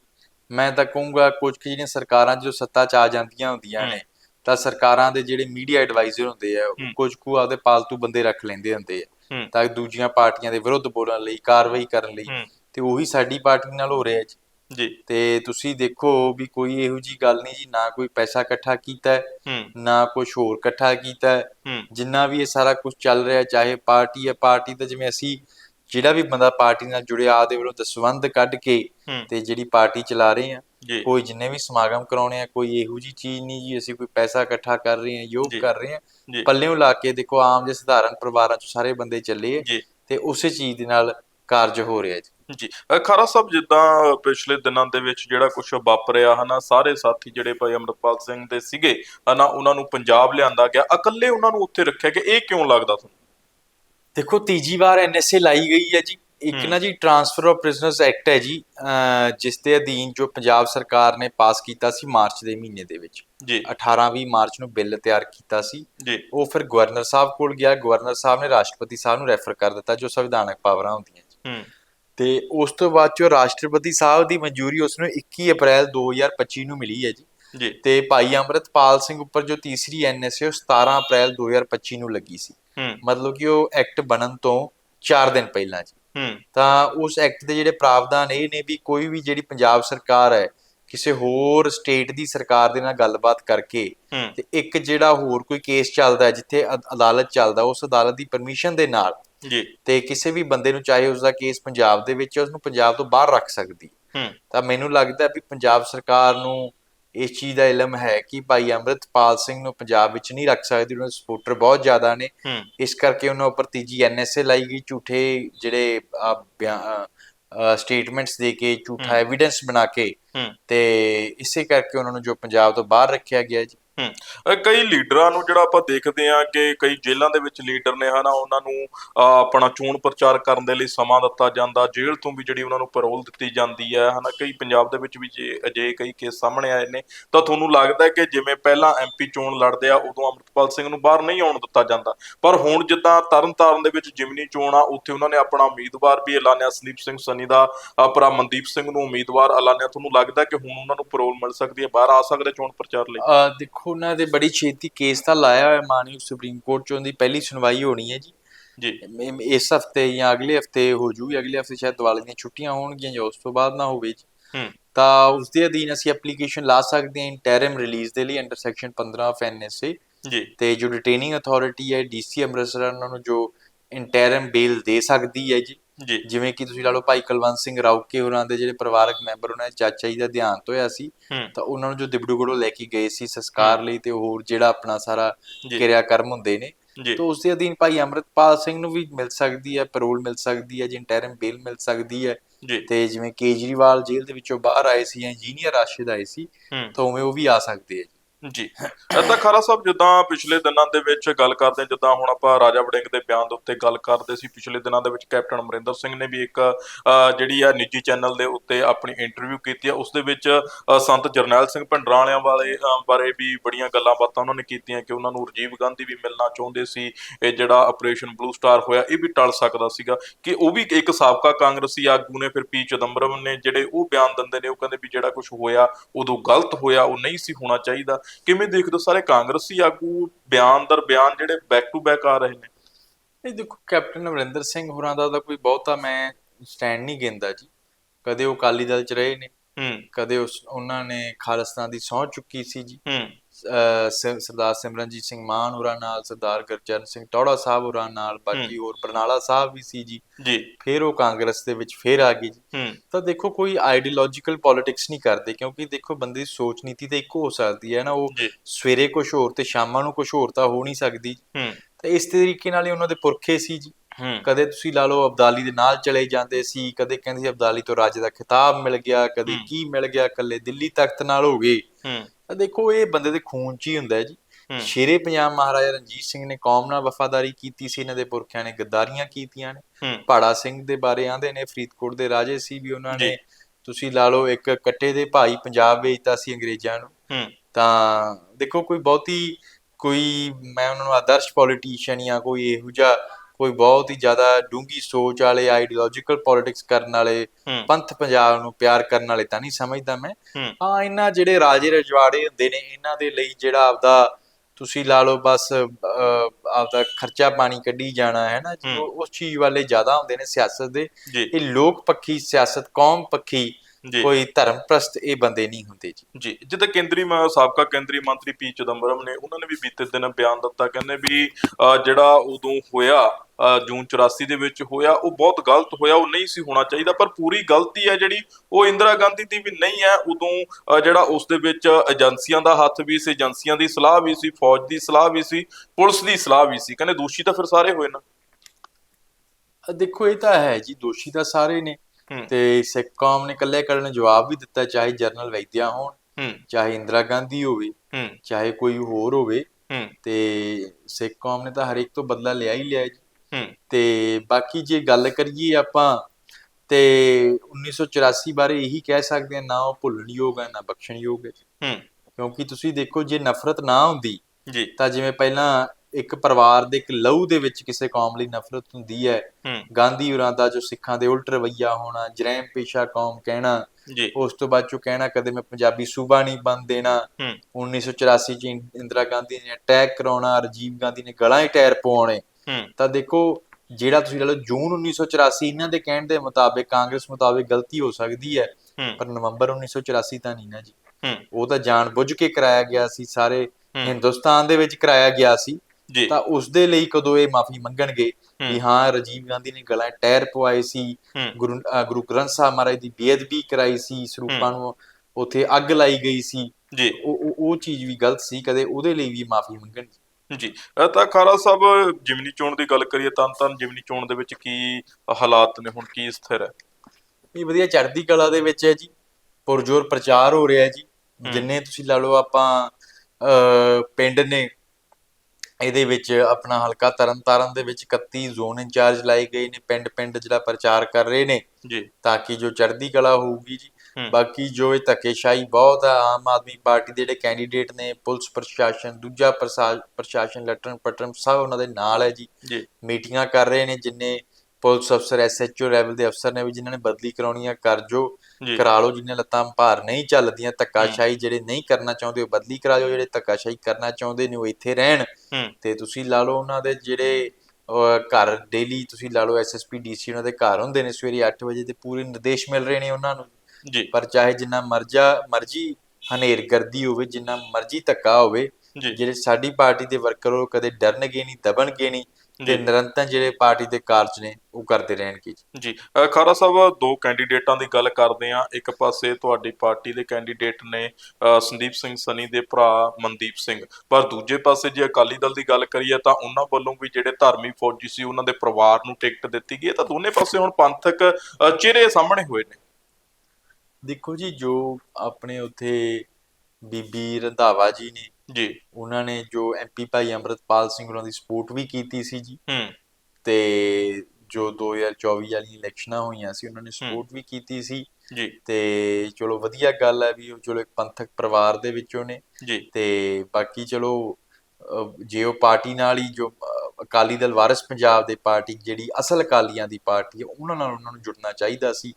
ਮੈਂ ਤਾਂ ਕਹੂੰਗਾ ਕੁਝ ਕੁ ਜਿਹੜੀਆਂ ਸਰਕਾਰਾਂ ਜੋ ਸੱਤਾ 'ਚ ਆ ਜਾਂਦੀਆਂ ਹੁੰਦੀਆਂ ਨੇ ਤਾਂ ਸਰਕਾਰਾਂ ਦੇ ਜਿਹੜੇ ਮੀਡੀਆ ਐਡਵਾਈਜ਼ਰ ਹੁੰਦੇ ਆ। ਕੁਝ ਕੁ ਆਪਦੇ ਪਾਲਤੂ ਬੰਦੇ ਰੱਖ ਲੈਂਦੇ ਹੁੰਦੇ ਆ। ਤਾਂ ਦੂਜੀਆਂ ਪਾਰਟੀਆਂ ਦੇ ਵਿਰੁੱਧ ਬੋਲਣ ਲਈ ਕਾਰਵਾਈ ਕਰਨ ਲਈ ਤੇ ਉਹੀ ਸਾਡੀ ਪਾਰਟੀ ਨਾਲ ਹੋ ਰਿਹਾ ਜੀ। ਜੀ। ਤੇ ਤੁਸੀਂ ਦੇਖੋ ਵੀ ਕੋਈ ਇਹੋ ਜੀ ਗੱਲ ਨਹੀਂ ਜੀ ਨਾ ਕੋਈ ਪੈਸਾ ਇਕੱਠਾ ਕੀਤਾ ਹੈ ਨਾ ਕੁਝ ਹੋਰ ਇਕੱਠਾ ਕੀਤਾ ਹੈ। ਜਿੰਨਾ ਵੀ ਇਹ ਸਾਰਾ ਕੁਝ ਚੱਲ ਰਿਹਾ ਚਾਹੇ ਪਾਰਟੀ ਹੈ ਪਾਰਟੀ ਤਾਂ ਜਿਵੇਂ ਅਸੀਂ ਜਿਹੜਾ ਵੀ ਬੰਦਾ ਪਾਰਟੀ ਨਾਲ ਜੁੜਿਆ ਆਦੇ ਵੱਲੋਂ ਦਸਵੰਧ ਕੱਢ ਕੇ ਤੇ ਜਿਹੜੀ ਪਾਰਟੀ ਚਲਾ ਰਹੇ ਆ ਜੀ। ਕੋਈ ਜਿੰਨੇ ਵੀ ਸਮਾਗਮ ਕਰਾਉਣੇ ਆ ਕੋਈ ਇਹੋ ਜੀ ਚੀਜ਼ ਨਹੀਂ ਜੀ ਅਸੀਂ ਕੋਈ ਪੈਸਾ ਇਕੱਠਾ ਕਰ ਰਹੇ ਆ ਯੋਗ ਜੀ। ਕਰ ਰਹੇ ਆ ਜੀ। ਪੱਲਿਓਂ ਲਾ ਕੇ ਦੇਖੋ ਆਮ ਜਿਹੇ ਸਧਾਰਨ ਪਰਿਵਾਰਾਂ ਚ ਸਾਰੇ ਬੰਦੇ ਚੱਲੇ ਜੀ। ਤੇ ਉਸੇ ਚੀਜ਼ ਦੇ ਨਾਲ ਕਾਰਜ ਹੋ ਰਿਹਾ ਜੀ। ਜੀ। ਖਾਰਾ ਸਾਹਿਬ ਜਿੱਦਾਂ ਪਿਛਲੇ ਦਿਨਾਂ ਦੇ ਵਿੱਚ ਜਿਹੜਾ ਕੁਝ ਵਾਪਰਿਆ ਹਨਾ ਸਾਰੇ ਸਾਥੀ ਜਿਹੜੇ ਭਾਈ ਅਮਰਪਾਲ ਸਿੰਘ ਦੇ ਸੀਗੇ ਹਨਾ ਉਹਨਾਂ ਨੂੰ ਪੰਜਾਬ ਲਿਆਂਦਾ ਗਿਆ ਇਕੱਲੇ ਉਹਨਾਂ ਨੂੰ ਉੱਥੇ ਰੱਖਿਆ ਗਿਆ ਇਹ ਕਿਉਂ ਲੱਗਦਾ ਤੁਹਾਨੂੰ? ਦੇਖੋ ਤੀਜੀ ਵਾਰ ਐਨਐਸਏ ਲਾਈ ਗਈ ਹੈ ਜੀ। ਇੱਕ। ਨਾ ਜੀ ਟਰਾਂਸਫਰ ਆਫ ਪ੍ਰਿਜ਼ਨਰਸ ਐਕਟ ਹੈ ਜੀ ਜਿਸ ਦੇ ਅਧੀਨ ਜੋ ਪੰਜਾਬ ਸਰਕਾਰ ਨੇ ਪਾਸ ਕੀਤਾ ਸੀ ਮਾਰਚ ਦੇ ਮਹੀਨੇ ਦੇ ਵਿੱਚ। ਜੀ। 18-20 ਮਾਰਚ ਨੂੰ ਬਿੱਲ ਤਿਆਰ ਕੀਤਾ ਸੀ। ਜੀ। ਉਹ ਫਿਰ ਗਵਰਨਰ ਸਾਹਿਬ ਕੋਲ ਗਿਆ। ਗਵਰਨਰ ਸਾਹਿਬ ਨੇ ਰਾਸ਼ਟਰਪਤੀ ਸਾਹਿਬ ਨੂੰ ਰੈਫਰ ਕਰ ਦਿੱਤਾ ਜੋ ਸੰਵਿਧਾਨਕ ਪਾਵਰਾਂ ਹੁੰਦੀਆਂ ਜੀ। ਹੂੰ। ਤੇ ਉਸ ਤੋਂ ਬਾਅਦ ਜੋ ਰਾਸ਼ਟਰਪਤੀ ਸਾਹਿਬ ਦੀ ਮਨਜ਼ੂਰੀ ਉਸ ਨੂੰ 21 ਅਪ੍ਰੈਲ 2025 ਨੂੰ ਮਿਲੀ ਹੈ ਜੀ। ਜੀ। ਤੇ ਭਾਈ ਅੰਮ੍ਰਿਤਪਾਲ ਸਿੰਘ ਉੱਪਰ ਜੋ ਤੀਸਰੀ ਐਨਐਸਏ ਉਹ 17 ਅਪ੍ਰੈਲ 2025 ਨੂੰ ਲੱਗੀ ਸੀ। ਮਤਲਬ ਕਿ ਉਹ ਐਕਟ ਬਣਨ ਤੋਂ 4 ਦਿਨ ਪਹਿਲਾਂ ਜੀ। ਤਾਂ ਉਸ ਐਕਟ ਦੇ ਜਿਹੜੇ ਪ੍ਰਾਵਧਾਨ ਇਹ ਨੇ ਵੀ ਕੋਈ ਵੀ ਜਿਹੜੀ ਪੰਜਾਬ ਸਰਕਾਰ ਹੈ ਕਿਸੇ ਹੋਰ ਸਟੇਟ ਦੀ ਸਰਕਾਰ ਦੇ ਨਾਲ ਗੱਲਬਾਤ ਕਰਕੇ ਤੇ ਇੱਕ ਜਿਹੜਾ ਹੋਰ ਕੋਈ ਕੇਸ ਚੱਲਦਾ ਹੈ ਜਿੱਥੇ ਅਦ- ਅਦਾਲਤ ਚੱਲਦਾ ਉਸ ਅਦਾਲਤ ਦੀ ਪਰਮਿਸ਼ਨ ਦੇ ਨਾਲ ਜੀ। ਤੇ ਕਿਸੇ ਵੀ ਬੰਦੇ ਨੂੰ ਚਾਹੇ ਉਸ ਦਾ ਕੇਸ ਪੰਜਾਬ ਦੇ ਵਿੱਚ ਉਸ ਨੂੰ ਪੰਜਾਬ ਤੋਂ ਬਾਹਰ ਰੱਖ ਸਕਦੀ। ਤਾਂ ਮੈਨੂੰ ਲੱਗਦਾ ਵੀ ਪੰਜਾਬ ਸਰਕਾਰ ਨੂੰ ਇਸ ਚੀਜ਼ ਦਾ ਇਲਮ ਹੈ ਕਿ ਭਾਈ ਅੰਮ੍ਰਿਤਪਾਲ ਸਿੰਘ ਨੂੰ ਪੰਜਾਬ ਵਿੱਚ ਨਹੀਂ ਰੱਖ ਸਕਦੀ ਉਹਨਾਂ ਦੇ ਸਪੋਰਟਰ ਬਹੁਤ ਜ਼ਿਆਦਾ ਨੇ। ਇਸ ਕਰਕੇ ਉਹਨਾਂ ਉੱਪਰ ਤੀਜੀ ਐਨਐਸਏ ਲਾਈ ਗਈ ਝੂਠੇ ਜਿਹੜੇ ਸਟੇਟਮੈਂਟਸ ਦੇ ਕੇ ਝੂਠਾ ਐਵੀਡੈਂਸ ਬਣਾ ਕੇ ਤੇ ਇਸੇ ਕਰਕੇ ਉਹਨਾਂ ਨੂੰ ਜੋ ਪੰਜਾਬ ਤੋਂ ਬਾਹਰ ਰੱਖਿਆ ਗਿਆ ਜੀ। ਹੂੰ। ਕਈ ਲੀਡਰਾਂ ਨੂੰ ਜਿਹੜਾ ਆਪਾਂ ਦੇਖਦੇ ਆ ਕਿ ਕਈ ਜੇਲ੍ਹਾਂ ਦੇ ਵਿੱਚ ਲੀਡਰ ਨੇ ਹਨਾ, ਉਹਨਾਂ ਨੂੰ ਆਪਣਾ ਚੋਣ ਪ੍ਰਚਾਰ ਕਰਨ ਦੇ ਲਈ ਸਮਾਂ ਦਿੱਤਾ ਜਾਂਦਾ, ਜੇਲ੍ਹ ਤੋਂ ਵੀ ਜਿਹੜੀ ਉਹਨਾਂ ਨੂੰ ਪੈਰੋਲ ਦਿੱਤੀ ਜਾਂਦੀ ਹੈ ਹਨਾ, ਕਈ ਪੰਜਾਬ ਦੇ ਵਿੱਚ ਵੀ ਜੇ ਅਜੇ ਕਈ ਕੇਸ ਸਾਹਮਣੇ ਆਏ ਨੇ, ਤਾਂ ਤੁਹਾਨੂੰ ਲੱਗਦਾ ਹੈ ਕਿ ਜਿਵੇਂ ਪਹਿਲਾਂ ਐਮਪੀ ਚੋਣ ਲੜਦੇ ਆ, ਉਦੋਂ ਅੰਮ੍ਰਿਤਪਾਲ ਸਿੰਘ ਨੂੰ ਬਾਹਰ ਨਹੀਂ ਆਉਣ ਦਿੱਤਾ ਜਾਂਦਾ, ਪਰ ਹੁਣ ਜਿੱਦਾਂ ਤਰਨਤਾਰਨ ਦੇ ਵਿੱਚ ਜਿਮਨੀ ਚੋਣ ਆ, ਉੱਥੇ ਉਹਨਾਂ ਨੇ ਆਪਣਾ ਉਮੀਦਵਾਰ ਵੀ ਐਲਾਨਿਆ, ਸੰਦੀਪ ਸਿੰਘ ਸਨੀ ਦਾ ਭਰਾ ਮਨਦੀਪ ਸਿੰਘ ਨੂੰ ਉਮੀਦਵਾਰ ਐਲਾਨਿਆ, ਤੁਹਾਨੂੰ ਲੱਗਦਾ ਕਿ ਹੁਣ ਉਹਨਾਂ ਨੂੰ ਪੈਰੋਲ ਮਿਲ ਸਕਦੀ ਹੈ, ਬਾਹਰ ਆ ਸਕਦੇ ਚੋਣ ਪ੍ਰਚਾਰ ਲਈ? ਦੇਖੋ ਉਹਨਾਂ ਦੇ ਬੜੀ ਛੇਤੀ ਕੇਸ ਤਾਂ ਲਾਇਆ ਹੋਇਆ ਮਾਨਯੋਗ ਸੁਪਰੀਮ ਕੋਰਟ ਚ ਉਹਦੀ ਪਹਿਲੀ ਸੁਣਵਾਈ ਹੋਣੀ ਹੈ ਜੀ। ਜੀ। ਇਸ ਹਫ਼ਤੇ ਜਾਂ ਅਗਲੇ ਹਫ਼ਤੇ ਹੋ ਜੂਗੀ ਅਗਲੇ ਹਫ਼ਤੇ ਸ਼ਾਇਦ ਦੀਵਾਲੀ ਦੀਆਂ ਛੁੱਟੀਆਂ ਹੋਣਗੀਆਂ ਜਾਂ ਉਸ ਤੋਂ ਬਾਅਦ ਨਾ ਹੋਵੇ ਜੀ। ਹੂੰ। ਤਾਂ ਉਸ ਦੇ ਅਧੀਨ ਅਸੀਂ ਐਪਲੀਕੇਸ਼ਨ ਲਾ ਸਕਦੇ ਹਾਂ ਇੰਟਰਮ ਰਿਲੀਜ਼ ਦੇ ਲਈ ਅੰਡਰ ਸੈਕਸ਼ਨ 15 ਆਫ ਐਨਐਸਏ ਜੀ। ਤੇ ਜੋ ਡਿਟੇਨਿੰਗ ਅਥਾਰਟੀ ਹੈ ਡੀਸੀ ਅੰਮ੍ਰਿਤਸਰ ਉਹਨਾਂ ਨੂੰ ਜੋ ਇੰਟਰਮ ਬੇਲ ਦੇ ਸਕਦੀ ਹੈ ਜੀ। ਜੀ। ਜਿਵੇਂ ਕਿ ਤੁਸੀਂ ਲਾ ਲਓ ਭਾਈ ਕੁਲਵੰਤ ਸਿੰਘ ਰਾਉਕੇ ਹੋਰਾਂ ਦੇ ਜਿਹੜੇ ਪਰਿਵਾਰਕ ਮੈਂਬਰ ਉਹਨਾਂ ਦੇ ਚਾਚਾ ਜੀ ਦਾ ਦੇਹਾਂਤ ਹੋਇਆ ਸੀ ਤਾਂ ਉਹਨਾਂ ਨੂੰ ਜੋ ਦਿਬੜੂਗੜੋਂ ਲੈ ਕੇ ਗਏ ਸੀ ਸੰਸਕਾਰ ਲਈ ਤੇ ਹੋਰ ਜਿਹੜਾ ਆਪਣਾ ਸਾਰਾ। ਕਿਰਿਆ ਕਰਮ ਹੁੰਦੇ ਨੇ ਤਾਂ ਉਸ ਦੇ ਅਧੀਨ ਭਾਈ ਅੰਮ੍ਰਿਤਪਾਲ ਸਿੰਘ ਨੂੰ ਵੀ ਮਿਲ ਸਕਦੀ ਹੈ ਪੈਰੋਲ ਮਿਲ ਸਕਦੀ ਹੈ ਜੀ ਇੰਟਰਮ ਬੇਲ ਮਿਲ ਸਕਦੀ ਹੈ ਤੇ ਜਿਵੇਂ ਕੇਜਰੀਵਾਲ ਜੇਲ੍ਹ ਦੇ ਵਿੱਚੋਂ ਬਾਹਰ ਆਏ ਸੀ ਜਾਂ ਇੰਜੀਨੀਅਰ ਰਾਸ਼ਿਦ ਆਏ ਸੀ ਤਾਂ ਉਵੇਂ ਉਹ ਵੀ ਆ ਸਕਦੇ ਆ ਜੀ। ਜੀ ਤਾਂ ਖਰਾ ਸਾਹਿਬ ਜਿੱਦਾਂ ਪਿਛਲੇ ਦਿਨਾਂ ਦੇ ਵਿੱਚ ਗੱਲ ਕਰਦੇ ਹਾਂ, ਜਿੱਦਾਂ ਹੁਣ ਆਪਾਂ ਰਾਜਾ ਵੜਿੰਗ ਦੇ ਬਿਆਨ ਦੇ ਉੱਤੇ ਗੱਲ ਕਰਦੇ ਸੀ ਪਿਛਲੇ ਦਿਨਾਂ ਦੇ ਵਿੱਚ ਕੈਪਟਨ ਅਮਰਿੰਦਰ ਸਿੰਘ ਨੇ ਵੀ ਇੱਕ ਜਿਹੜੀ ਆ ਨਿੱਜੀ ਚੈਨਲ ਦੇ ਉੱਤੇ ਆਪਣੀ ਇੰਟਰਵਿਊ ਕੀਤੀ ਆ। ਉਸ ਦੇ ਵਿੱਚ ਸੰਤ ਜਰਨੈਲ ਸਿੰਘ ਭੰਡਰਾਲਿਆਂ ਵਾਲੇ ਬਾਰੇ ਵੀ ਬੜੀਆਂ ਗੱਲਾਂ ਬਾਤਾਂ ਉਹਨਾਂ ਨੇ ਕੀਤੀਆਂ ਕਿ ਉਹਨਾਂ ਨੂੰ ਰਜੀਵ ਗਾਂਧੀ ਵੀ ਮਿਲਣਾ ਚਾਹੁੰਦੇ ਸੀ। ਇਹ ਜਿਹੜਾ ਆਪਰੇਸ਼ਨ ਬਲੂ ਸਟਾਰ ਹੋਇਆ ਇਹ ਵੀ ਟਲ ਸਕਦਾ ਸੀਗਾ ਕਿ ਉਹ ਵੀ ਇੱਕ ਸਾਬਕਾ ਕਾਂਗਰਸੀ ਆਗੂ ਨੇ ਫਿਰ ਪੀ ਚਦੰਬਰਮ ਨੇ ਜਿਹੜੇ ਉਹ ਬਿਆਨ ਦਿੰਦੇ ਨੇ ਉਹ ਕਹਿੰਦੇ ਵੀ ਜਿਹੜਾ ਕੁਝ ਹੋਇਆ ਉਦੋਂ ਗਲਤ ਹੋਇਆ ਉਹ ਨਹੀਂ ਸੀ ਹੋਣਾ ਚਾਹੀਦਾ। ਕਿਵੇਂ ਦੇਖਦੇ ਹੋ ਸਾਰੇ ਕਾਂਗਰਸੀ ਆਗੂ ਬਿਆਨ ਦਰ ਬਿਆਨ ਜਿਹੜੇ ਬੈਕ ਟੂ ਬੈਕ ਆ ਰਹੇ ਨੇ? ਇਹ ਦੇਖੋ ਕੈਪਟਨ ਅਮਰਿੰਦਰ ਸਿੰਘ ਹੋਰਾਂ ਦਾ ਤਾਂ ਕੋਈ ਬਹੁਤਾ ਮੈਂ ਸਟੈਂਡ ਨਹੀਂ ਗਿੰਦਾ ਜੀ। ਕਦੇ ਉਹ ਅਕਾਲੀ ਦਲ ਚ ਰਹੇ ਨੇ ਹੂੰ। ਕਦੇ ਉਸ ਉਹਨਾਂ ਨੇ ਖਾਲਿਸਤਾਨ ਦੀ ਸਹੁੰ ਚੁੱਕੀ ਸੀ ਜੀ। ਸ- ਸਰਦਾਰ ਸਿਮਰਨਜੀਤ ਸਿੰਘ ਮਾਨ ਹੋਰਾਂ ਨਾਲ ਸਰਦਾਰ ਗੁਰਚਰਨ ਸਿੰਘ ਟੌੜਾ ਸਾਹਿਬ ਹੋਰਾਂ ਨਾਲ ਬਾਕੀ ਹੋਰ ਬਰਨਾਲਾ ਸਾਹਿਬ ਵੀ ਸੀ ਜੀ। ਜੀ। ਫਿਰ ਉਹ ਕਾਂਗਰਸ ਦੇ ਵਿੱਚ ਫਿਰ ਆ ਗਏ ਜੀ। ਤਾਂ ਦੇਖੋ ਕੋਈ ਆਈਡੀਓਲੋਜੀਕਲ ਪੋਲਿਟਿਕਸ ਨਹੀਂ ਕਰਦੇ ਕਿਉਂਕਿ ਦੇਖੋ ਬੰਦੇ ਦੀ ਸੋਚ ਨੀਤੀ ਤਾਂ ਇੱਕੋ ਹੋ ਸਕਦੀ ਹੈ ਨਾ ਉਹ ਸਵੇਰੇ ਕੁਝ ਹੋਰ ਤੇ ਸ਼ਾਮਾਂ ਨੂੰ ਕੁਝ ਹੋਰ ਤਾਂ ਹੋ ਨਹੀਂ ਸਕਦੀ। ਤਾਂ ਇਸ ਤਰੀਕੇ ਨਾਲ ਹੀ ਉਹਨਾਂ ਦੇ ਪੁਰਖੇ ਸੀ ਜੀ। ਕਦੇ ਤੁਸੀਂ ਲਾ ਲਓ ਅਬਦਾਲੀ ਦੇ ਨਾਲ ਚਲੇ ਜਾਂਦੇ ਸੀ ਕਦੇ ਕਹਿੰਦੇ ਸੀ ਅਬਦਾਲੀ ਤੋਂ ਰਾਜੇ ਦਾ ਖਿਤਾਬ ਮਿਲ ਗਿਆ ਕਦੇ। ਕੀ ਮਿਲ ਗਿਆ ਕੱਲੇ ਦਿੱਲੀ ਤਖਤ ਨਾਲ ਹੋ ਗਏ। ਤਾਂ ਦੇਖੋ ਇਹ ਬੰਦੇ ਦੇ ਖੂਨ 'ਚ ਹੀ ਹੁੰਦਾ ਹੈ ਜੀ। ਸ਼ੇਰੇ ਪੰਜਾਬ ਮਹਾਰਾਜਾ ਰਣਜੀਤ ਸਿੰਘ ਨੇ ਕੌਮ ਨਾਲ ਵਫਾਦਾਰੀ ਕੀਤੀ ਸੀ ਇਹਨਾਂ ਦੇ ਪੁਰਖਿਆਂ ਨੇ ਗੱਦਾਰੀਆਂ ਕੀਤੀਆਂ ਨੇ। ਪਾੜਾ ਸਿੰਘ ਦੇ ਬਾਰੇ ਆਂਦੇ ਨੇ ਫਰੀਦਕੋਟ ਦੇ ਰਾਜੇ ਸੀ ਵੀ ਉਹਨਾਂ। ਨੇ ਤੁਸੀਂ ਲਾ ਲਓ ਇੱਕ ਕੱਟੇ ਦੇ ਭਾਈ ਪੰਜਾਬ ਵੇਚਤਾ ਸੀ ਅੰਗਰੇਜ਼ਾਂ ਨੂੰ। ਤਾਂ ਦੇਖੋ ਕੋਈ ਬਹੁਤੀ ਕੋਈ ਮੈਂ ਉਹਨਾਂ ਨੂੰ ਆਦਰਸ਼ ਪੋਲੀਟੀਸ਼ੀਅਨ ਜਾਂ ਕੋਈ ਇਹੋ ਜਿਹਾ ਕੋਈ ਬਹੁਤ ਹੀ ਜ਼ਿਆਦਾ ਡੂੰਗੀ ਸੋਚ ਵਾਲੇ ਆਈਡੀਓਲੋਜੀਕਲ ਪੋਲਿਟਿਕਸ ਕਰਨ ਵਾਲੇ ਪੰਥ ਪੰਜਾਬ ਨੂੰ ਪਿਆਰ ਕਰਨ ਵਾਲੇ ਤਾਂ ਨਹੀਂ ਸਮਝਦਾ ਮੈਂ। ਹੂੰ। ਇਹਨਾਂ ਜਿਹੜੇ ਰਾਜੇ ਰਜਵਾੜੇ ਹੁੰਦੇ ਨੇ ਇਹਨਾਂ ਦੇ ਲਈ ਜਿਹੜਾ ਆਪਦਾ ਤੁਸੀਂ ਲਾ ਲਓ ਬਸ ਆਪਦਾ ਖਰਚਾ ਪਾਣੀ ਕੱਢੀ ਜਾਣਾ ਹੈ ਨਾ? ਉਸ ਚੀਜ਼ ਵਾਲੇ ਜ਼ਿਆਦਾ ਹੁੰਦੇ ਨੇ ਸਿਆਸਤ ਦੇ। ਇਹ ਲੋਕ ਪੱਖੀ ਸਿਆਸਤ ਕੌਮ ਪੱਖੀ ਕੋਈ ਧਰਮ ਪ੍ਰਸਤ ਇਹ ਬੰਦੇ ਨਹੀਂ ਹੁੰਦੇ ਜੀ। ਜੀ ਜਿੱਦਾਂ ਕੇਂਦਰੀ ਮ- ਸਾਬਕਾ ਕੇਂਦਰੀ ਮੰਤਰੀ ਪੀ ਚਦੰਬਰਮ ਨੇ ਉਹਨਾਂ ਨੇ ਵੀ ਬੀਤੇ ਦਿਨ ਬਿਆਨ ਦਿੱਤਾ ਕਹਿੰਦੇ ਵੀ ਜਿਹੜਾ ਉਦੋਂ ਹੋਇਆ ਜੂਨ 84 ਦੇ ਵਿੱਚ ਹੋਇਆ ਉਹ ਬਹੁਤ ਗਲਤ ਹੋਇਆ ਉਹ ਨਹੀਂ ਸੀ ਹੋਣਾ ਚਾਹੀਦਾ ਪਰ ਪੂਰੀ ਗਲਤੀ ਹੈ ਜਿਹੜੀ ਉਹ ਇੰਦਰਾ ਗਾਂਧੀ ਦੀ ਵੀ ਨਹੀਂ ਹੈ ਉਦੋਂ ਜਿਹੜਾ ਉਸ ਦੇ ਵਿੱਚ ਏਜੰਸੀਆਂ ਦਾ ਹੱਥ ਵੀ ਸੀ ਏਜੰਸੀਆਂ ਦੀ ਸਲਾਹ ਵੀ ਸੀ ਫੌਜ ਦੀ ਸਲਾਹ ਵੀ ਸੀ ਪੁਲਿਸ ਦੀ ਸਲਾਹ ਵੀ ਸੀ ਕਹਿੰਦੇ ਦੋਸ਼ੀ ਤਾਂ ਫਿਰ ਸਾਰੇ ਹੋਏ ਨਾ। ਦੇਖੋ ਇਹ ਤਾਂ ਹੈ ਜੀ ਦੋਸ਼ੀ ਤਾਂ ਸਾਰੇ ਨੇ। ਤੇ ਸਿੱਖ ਕੌਮ ਨੇ ਕੱਲੇ ਕੱਲੇ ਨੇ ਜਵਾਬ ਵੀ ਦਿੱਤਾ ਚਾਹੇ ਜਨਰਲ ਵੈਦਿਆ ਹੋਣ ਚਾਹੇ ਇੰਦਰਾ ਗਾਂਧੀ ਹੋਵੇ ਚਾਹੇ ਕੋਈ ਹੋਰ ਹੋਵੇ ਤੇ ਸਿੱਖ ਕੌਮ ਨੇ ਤਾਂ ਹਰੇਕ ਤੋਂ ਬਦਲਾ ਲਿਆ ਹੀ ਲਿਆ ਜੀ। ਤੇ ਬਾਕੀ ਜੇ ਗੱਲ ਕਰੀਏ ਆਪਾਂ ਤੇ 1984 ਬਾਰੇ ਇਹੀ ਕਹਿ ਸਕਦੇ ਹਾਂ ਨਾ ਉਹ ਭੁੱਲਣਯੋਗ ਹੈ ਨਾ ਬਖਸ਼ਣਯੋਗ ਹੈ ਜੀ। ਹੂੰ। ਕਿਉਂਕਿ ਤੁਸੀਂ ਦੇਖੋ ਜੇ ਨਫ਼ਰਤ ਨਾ ਹੁੰਦੀ ਜੀ। ਤਾਂ ਜਿਵੇਂ ਪਹਿਲਾਂ ਇੱਕ ਪਰਿਵਾਰ ਦੇ ਇੱਕ ਲਹੂ ਦੇ ਵਿੱਚ ਕਿਸੇ ਕੌਮ ਲਈ ਨਫ਼ਰਤ ਹੁੰਦੀ ਹੈ। ਗਾਂਧੀ ਹੋਰਾਂ ਦਾ ਜੋ ਸਿੱਖਾਂ ਦੇ ਉਲਟ ਰਵੱਈਆ ਹੋਣਾ ਜਰੈਮ ਪੇਸ਼ਾ ਕੌਮ ਕਹਿਣਾ ਉਸ ਤੋਂ ਬਾਅਦ ਚੋਂ ਕਹਿਣਾ ਕਦੇ ਮੈਂ ਪੰਜਾਬੀ ਸੂਬਾ ਨਹੀਂ ਬਣ ਦੇਣਾ। ਹੂੰ। 1984 ਚ ਇੰਦਰਾ ਗਾਂਧੀ ਨੇ ਅਟੈਕ ਕਰਾਉਣਾ ਰਾਜੀਵ ਗਾਂਧੀ ਨੇ ਗਲਾਂ ਹੀ ਟਾਇਰ ਪਵਾਉਣੇ। ਤਾਂ ਦੇਖੋ ਜਿਹੜਾ ਤੁਸੀਂ ਲੈ ਲਓ ਜੂਨ 1984 ਇਹਨਾਂ ਦੇ ਕਹਿਣ ਦੇ ਮੁਤਾਬਿਕ ਕਾਂਗਰਸ ਮੁਤਾਬਿਕ ਗਲਤੀ ਹੋ ਸਕਦੀ ਹੈ। ਪਰ ਨਵੰਬਰ 1984 ਤਾਂ ਨਹੀਂ ਨਾ ਜੀ। ਉਹ ਤਾਂ ਜਾਣ ਬੁੱਝ ਕੇ ਕਰਾਇਆ ਗਿਆ ਸੀ ਸਾਰੇ। ਹਿੰਦੁਸਤਾਨ ਦੇ ਵਿੱਚ ਕਰਾਇਆ ਗਿਆ ਸੀ। ਤਾਂ ਉਸ ਦੇ ਲਈ ਕਦੋਂ ਇਹ ਮਾਫੀ ਮੰਗਣਗੇ। ਵੀ ਹਾਂ ਰਾਜੀਵ ਗਾਂਧੀ ਨੇ ਗਲਾਂ ਟਾਇਰ ਪਵਾਏ ਸੀ। ਗੁਰੂ ਗ੍ਰੰਥ ਸਾਹਿਬ ਮਹਾਰਾਜ ਦੀ ਬੇਅਦਬੀ ਕਰਾਈ ਸੀ। ਸਰੂਪਾਂ ਨੂੰ ਉੱਥੇ ਅੱਗ ਲਾਈ ਗਈ ਸੀ। ਜੀ। ਉਹ ਉਹ- ਚੀਜ਼ ਵੀ ਗਲਤ ਸੀ। ਕਦੇ ਉਹਦੇ ਲਈ ਵੀ ਮਾਫੀ ਮੰਗਣਗੇ ਜੀ। ਤਾਂ ਖਾਰਾ ਸਾਹਿਬ ਜਿਮਨੀ ਚੋਣ ਦੀ ਗੱਲ ਕਰੀਏ ਤਾਂ ਤਾਂ ਜਿਮਨੀ ਚੋਣ ਦੇ ਵਿੱਚ ਕੀ ਹਾਲਾਤ ਨੇ? ਹੁਣ ਕੀ ਸਥਿਰ ਹੈ? ਇਹ ਵਧੀਆ ਚੜ੍ਹਦੀ ਕਲਾ ਦੇ ਵਿੱਚ ਹੈ ਜੀ। ਪੁਰਜੋਰ ਪ੍ਰਚਾਰ ਹੋ ਰਿਹਾ ਹੈ ਜੀ। ਜਿੰਨੇ ਤੁਸੀਂ ਲਾ ਲਓ ਆਪਾਂ ਪਿੰਡ ਨੇ ਇਹਦੇ ਵਿੱਚ ਆਪਣਾ ਹਲਕਾ ਤਰਨਤਾਰਨ ਦੇ ਵਿੱਚ 31 ਜ਼ੋਨ ਇੰਚਾਰਜ ਲਾਏ ਗਏ ਨੇ ਪਿੰਡ ਪਿੰਡ ਜਿਹੜਾ ਪ੍ਰਚਾਰ ਕਰ ਰਹੇ ਨੇ ਜੀ। ਤਾਂ ਕਿ ਜੋ ਚੜ੍ਹਦੀ ਕਲਾ ਹੋਊਗੀ ਜੀ। ਬਾਕੀ ਜੋ ਇਹ ਧੱਕੇਸ਼ਾਹੀ ਬਹੁਤ ਆ ਆਮ ਆਦਮੀ ਪਾਰਟੀ ਦੇ ਜਿਹੜੇ ਕੈਂਡੀਡੇਟ ਨੇ ਪੁਲਿਸ ਪ੍ਰਸ਼ਾਸਨ ਦੂਜਾ ਪ੍ਰਸਾ- ਪ੍ਰਸ਼ਾਸਨ ਲਟਰਨ ਪਟਰਨ ਸਭ ਉਹਨਾਂ ਦੇ ਨਾਲ ਹੈ ਜੀ। ਜੀ। ਮੀਟਿੰਗਾਂ ਕਰ ਰਹੇ ਨੇ ਜਿੰਨੇ ਪੁਲਿਸ ਅਫਸਰ ਐਸਐਚਓ ਲੈਵਲ ਦੇ ਅਫਸਰ ਨੇ ਵੀ ਜਿਨ੍ਹਾਂ ਨੇ ਬਦਲੀ ਕਰਾਉਣੀ ਆ ਕਰ ਜੋ ਕਰਾ ਲਓ ਜਿਨ੍ਹਾਂ ਲੱਤਾਂ ਭਾਰ ਨਹੀਂ ਚੱਲਦੀਆਂ ਧੱਕਾਸ਼ਾਹੀ ਜਿਹੜੇ ਨਹੀਂ ਕਰਨਾ ਚਾਹੁੰਦੇ ਉਹ ਬਦਲੀ ਕਰਾ ਜਾਓ ਜਿਹੜੇ ਧੱਕਾਸ਼ਾਹੀ ਕਰਨਾ ਚਾਹੁੰਦੇ ਨੇ ਉਹ ਇੱਥੇ ਰਹਿਣ। ਤੇ ਤੁਸੀਂ ਲਾ ਲਓ ਉਹਨਾਂ ਦੇ ਜਿਹੜੇ ਘਰ ਡੇਲੀ ਤੁਸੀਂ ਲਾ ਲਓ ਐਸਐਸਪੀ ਡੀਸੀ ਉਹਨਾਂ ਦੇ ਘਰ ਹੁੰਦੇ ਨੇ ਸਵੇਰੇ 8 ਵਜੇ ਤੇ ਪੂਰੇ ਨਿਰਦੇਸ਼ ਮਿਲ ਰਹੇ ਨੇ ਉਹਨਾਂ ਨੂੰ। ਜੀ। ਪਰ ਚਾਹੇ ਜਿੰਨਾ ਮਰਜ਼ਾ ਮਰਜ਼ੀ ਹਨੇਰਗਰਦੀ ਹੋਵੇ ਜਿੰਨਾ ਮਰਜ਼ੀ ਧੱਕਾ ਹੋਵੇ ਜਿਹੜੇ ਸਾਡੀ ਪਾਰਟੀ ਦੇ ਵਰਕਰ ਉਹ ਕਦੇ ਡਰਨਗੇ ਨਹੀਂ ਦਬਣਗੇ ਨਹੀਂ। ਤੇ। ਨਿਰੰਤਰ ਜਿਹੜੇ ਪਾਰਟੀ ਦੇ ਕਾਰਜ ਨੇ ਉਹ ਕਰਦੇ ਰਹਿਣਗੇ ਜੀ? ਖਾਰਾ ਸਾਹਿਬ ਦੋ ਕੈਂਡੀਡੇਟਾਂ ਦੀ ਗੱਲ ਕਰਦੇ ਆ ਇੱਕ ਪਾਸੇ ਤੁਹਾਡੀ ਪਾਰਟੀ ਦੇ ਕੈਂਡੀਡੇਟ ਨੇ ਸੰਦੀਪ ਸਿੰਘ ਸਨੀ ਦੇ ਭਰਾ ਮਨਦੀਪ ਸਿੰਘ। ਪਰ ਦੂਜੇ ਪਾਸੇ ਜੇ ਅਕਾਲੀ ਦਲ ਦੀ ਗੱਲ ਕਰੀਏ ਤਾਂ ਉਹਨਾਂ ਵੱਲੋਂ ਵੀ ਜਿਹੜੇ ਧਾਰਮਿਕ ਫੌਜੀ ਸੀ ਉਹਨਾਂ ਦੇ ਪਰਿਵਾਰ ਨੂੰ ਟਿਕਟ ਦਿੱਤੀ ਗਈ ਤਾਂ ਦੋਨੇ ਪਾਸੇ ਹੁਣ ਪੰਥਕ ਚਿਹਰੇ ਸਾਹਮਣੇ ਹੋਏ ਨੇ। ਦੇਖੋ ਜੀ ਜੋ ਆਪਣੇ ਉੱਥੇ ਬੀਬੀ ਰੰਧਾਵਾ ਜੀ ਨੇ ਜੀ। ਉਹਨਾਂ ਨੇ ਜੋ ਐਮਪੀ ਭਾਈ ਅੰਮ੍ਰਿਤਪਾਲ ਸਿੰਘ ਉਹਨਾਂ ਦੀ ਸਪੋਰਟ ਵੀ ਕੀਤੀ ਸੀ ਜੀ। ਹੂੰ। ਤੇ ਜੋ 2024 ਵਾਲੀ ਇਲੈਕਸ਼ਨਾਂ ਹੋਈਆਂ ਸੀ ਉਹਨਾਂ ਨੇ ਸਪੋਰਟ ਵੀ ਕੀਤੀ ਸੀ। ਜੀ। ਤੇ ਚਲੋ ਵਧੀਆ ਗੱਲ ਹੈ ਵੀ ਉਹ ਚਲੋ ਇੱਕ ਪੰਥਕ ਪਰਿਵਾਰ ਦੇ ਵਿੱਚੋਂ ਨੇ। ਜੀ। ਤੇ ਬਾਕੀ ਚਲੋ ਜੇ ਉਹ ਪਾਰਟੀ ਨਾਲ ਹੀ ਜੋ ਅਕਾਲੀ ਦਲ ਵਾਰਿਸ ਪੰਜਾਬ ਦੇ ਪਾਰਟੀ ਜਿਹੜੀ ਅਸਲ ਅਕਾਲੀਆਂ ਦੀ ਪਾਰਟੀ ਹੈ ਉਹਨਾਂ ਨਾਲ ਉਹਨਾਂ ਨੂੰ ਜੁੜਨਾ ਚਾਹੀਦਾ ਸੀ।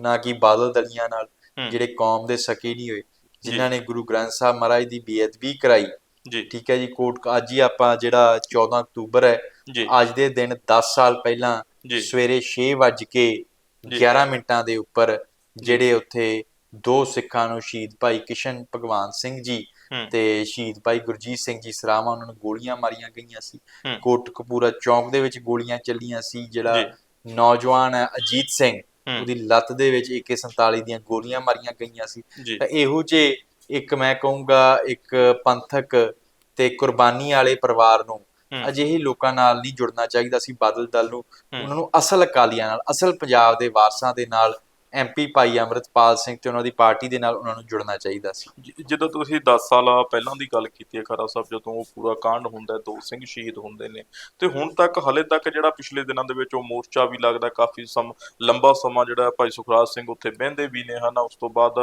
ਨਾ ਕਿ ਬਾਦਲ ਦਲੀਆਂ ਨਾਲ। ਜਿਹੜੇ ਕੌਮ ਦੇ ਸਕੇ ਨਹੀਂ ਹੋਏ। ਜਿਨ੍ਹਾਂ ਨੇ ਗੁਰੂ ਗ੍ਰੰਥ ਸਾਹਿਬ ਮਹਾਰਾਜ ਦੀ ਬੇਅਦਬੀ ਕਰਾਈ ਜੀ ਠੀਕ ਹੈ ਜੀ ਕੋਟ ਅੱਜ ਹੀ ਆਪਾਂ ਜਿਹੜਾ 14 ਅਕਤੂਬਰ ਹੈ ਜੀ ਅੱਜ ਦੇ ਦਿਨ 10 ਸਾਲ ਪਹਿਲਾਂ। ਸਵੇਰੇ 6 ਵੱਜ ਕੇ ਜੀ। 11 ਮਿੰਟਾਂ ਦੇ ਉੱਪਰ ਜਿਹੜੇ ਉੱਥੇ ਦੋ ਸਿੱਖਾਂ ਨੂੰ ਸ਼ਹੀਦ ਭਾਈ ਕਿਸ਼ਨ ਭਗਵਾਨ ਸਿੰਘ ਜੀ ਤੇ ਸ਼ਹੀਦ ਭਾਈ ਗੁਰਜੀਤ ਸਿੰਘ ਜੀ ਸਰਾਵਾਂ ਉਹਨਾਂ ਨੂੰ ਗੋਲੀਆਂ ਮਾਰੀਆਂ ਗਈਆਂ ਸੀ। ਕੋਟਕਪੂਰਾ ਚੌਂਕ ਦੇ ਵਿੱਚ ਗੋਲੀਆਂ ਚੱਲੀਆਂ ਸੀ ਜਿਹੜਾ। ਨੌਜਵਾਨ ਹੈ ਅਜੀਤ ਸਿੰਘ। ਉਹਦੀ ਲੱਤ ਦੇ ਵਿੱਚ AK47 ਦੀਆਂ ਗੋਲੀਆਂ ਮਾਰੀਆਂ ਗਈਆਂ ਸੀ। ਤਾਂ ਇਹੋ ਜੇ ਇੱਕ ਮੈਂ ਕਹੂੰਗਾ ਇੱਕ ਪੰਥਕ ਤੇ ਕੁਰਬਾਨੀ ਵਾਲੇ ਪਰਿਵਾਰ ਨੂੰ। ਅਜਿਹੇ ਲੋਕਾਂ ਨਾਲ ਨਹੀਂ ਜੁੜਨਾ ਚਾਹੀਦਾ ਸੀ ਬਾਦਲ ਦਲ ਨੂੰ। ਉਹਨਾਂ ਨੂੰ ਅਸਲ ਅਕਾਲੀਆਂ ਨਾਲ ਅਸਲ ਪੰਜਾਬ ਦੇ ਵਾਰਸਾਂ ਦੇ ਨਾਲ ਐਮਪੀ ਭਾਈ ਅੰਮ੍ਰਿਤਪਾਲ ਸਿੰਘ ਤੇ ਉਹਨਾਂ ਦੀ ਪਾਰਟੀ ਦੇ ਨਾਲ ਉਹਨਾਂ ਨੂੰ ਜੁੜਨਾ ਚਾਹੀਦਾ ਸੀ। ਜਦੋਂ ਤੁਸੀਂ 10 ਸਾਲ ਪਹਿਲਾਂ ਦੀ ਗੱਲ ਕੀਤੀ ਹੈ ਖਰਾ ਸਾਹਿਬ ਜਦੋਂ ਉਹ ਪੂਰਾ ਕਾਂਡ ਹੁੰਦਾ ਦੋ ਸਿੰਘ ਸ਼ਹੀਦ ਹੁੰਦੇ ਨੇ ਤੇ ਹੁਣ ਤੱਕ ਹਲੇ ਤੱਕ ਜਿਹੜਾ ਪਿਛਲੇ ਦਿਨਾਂ ਦੇ ਵਿੱਚ ਉਹ ਮੋਰਚਾ ਵੀ ਲੱਗਦਾ ਕਾਫੀ ਸਮ ਲੰਬਾ ਸਮਾਂ ਜਿਹੜਾ ਭਾਈ ਸੁਖਰਾਜ ਸਿੰਘ ਉੱਥੇ ਬਹਿੰਦੇ ਵੀ ਨੇ ਹਨਾ ਉਸ ਤੋਂ ਬਾਅਦ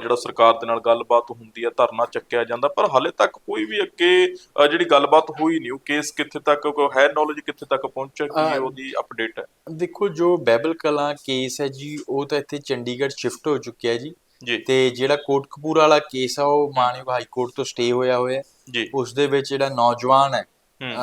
ਜਿਹੜਾ ਸਰਕਾਰ ਦੇ ਨਾਲ ਗੱਲਬਾਤ ਹੁੰਦੀ ਹੈ ਧਰਨਾ ਚੱਕਿਆ ਜਾਂਦਾ ਪਰ ਹਲੇ ਤੱਕ ਕੋਈ ਵੀ ਅੱਗੇ ਜਿਹੜੀ ਗੱਲਬਾਤ ਹੋਈ ਨਹੀਂ ਉਹ ਕੇਸ ਕਿੱਥੇ ਤੱਕ ਹੈ ਨੌਲੇਜ ਕਿੱਥੇ ਤੱਕ ਪਹੁੰਚਿਆ ਕੀ ਉਹਦੀ ਅਪਡੇਟ ਹੈ? ਦੇਖੋ ਜੋ ਬੈਬਲ ਕਲਾਂ ਕੇਸ ਹੈ ਜੀ ਉਹ ਤਾਂ ਇੱਥੇ ਚੰਡੀਗੜ੍ਹ ਸ਼ਿਫਟ ਹੋ ਚੁੱਕਿਆ ਜੀ। ਜੀ। ਤੇ ਜਿਹੜਾ ਕੋਟਕਪੂਰਾ ਵਾਲਾ ਕੇਸ ਆ ਉਹ ਮਾਨਯੋਗ ਹਾਈ ਕੋਰਟ ਤੋਂ ਸਟੇ ਹੋਇਆ ਹੋਇਆ ਜੀ। ਉਸ ਦੇ ਵਿੱਚ ਜਿਹੜਾ ਨੌਜਵਾਨ ਹੈ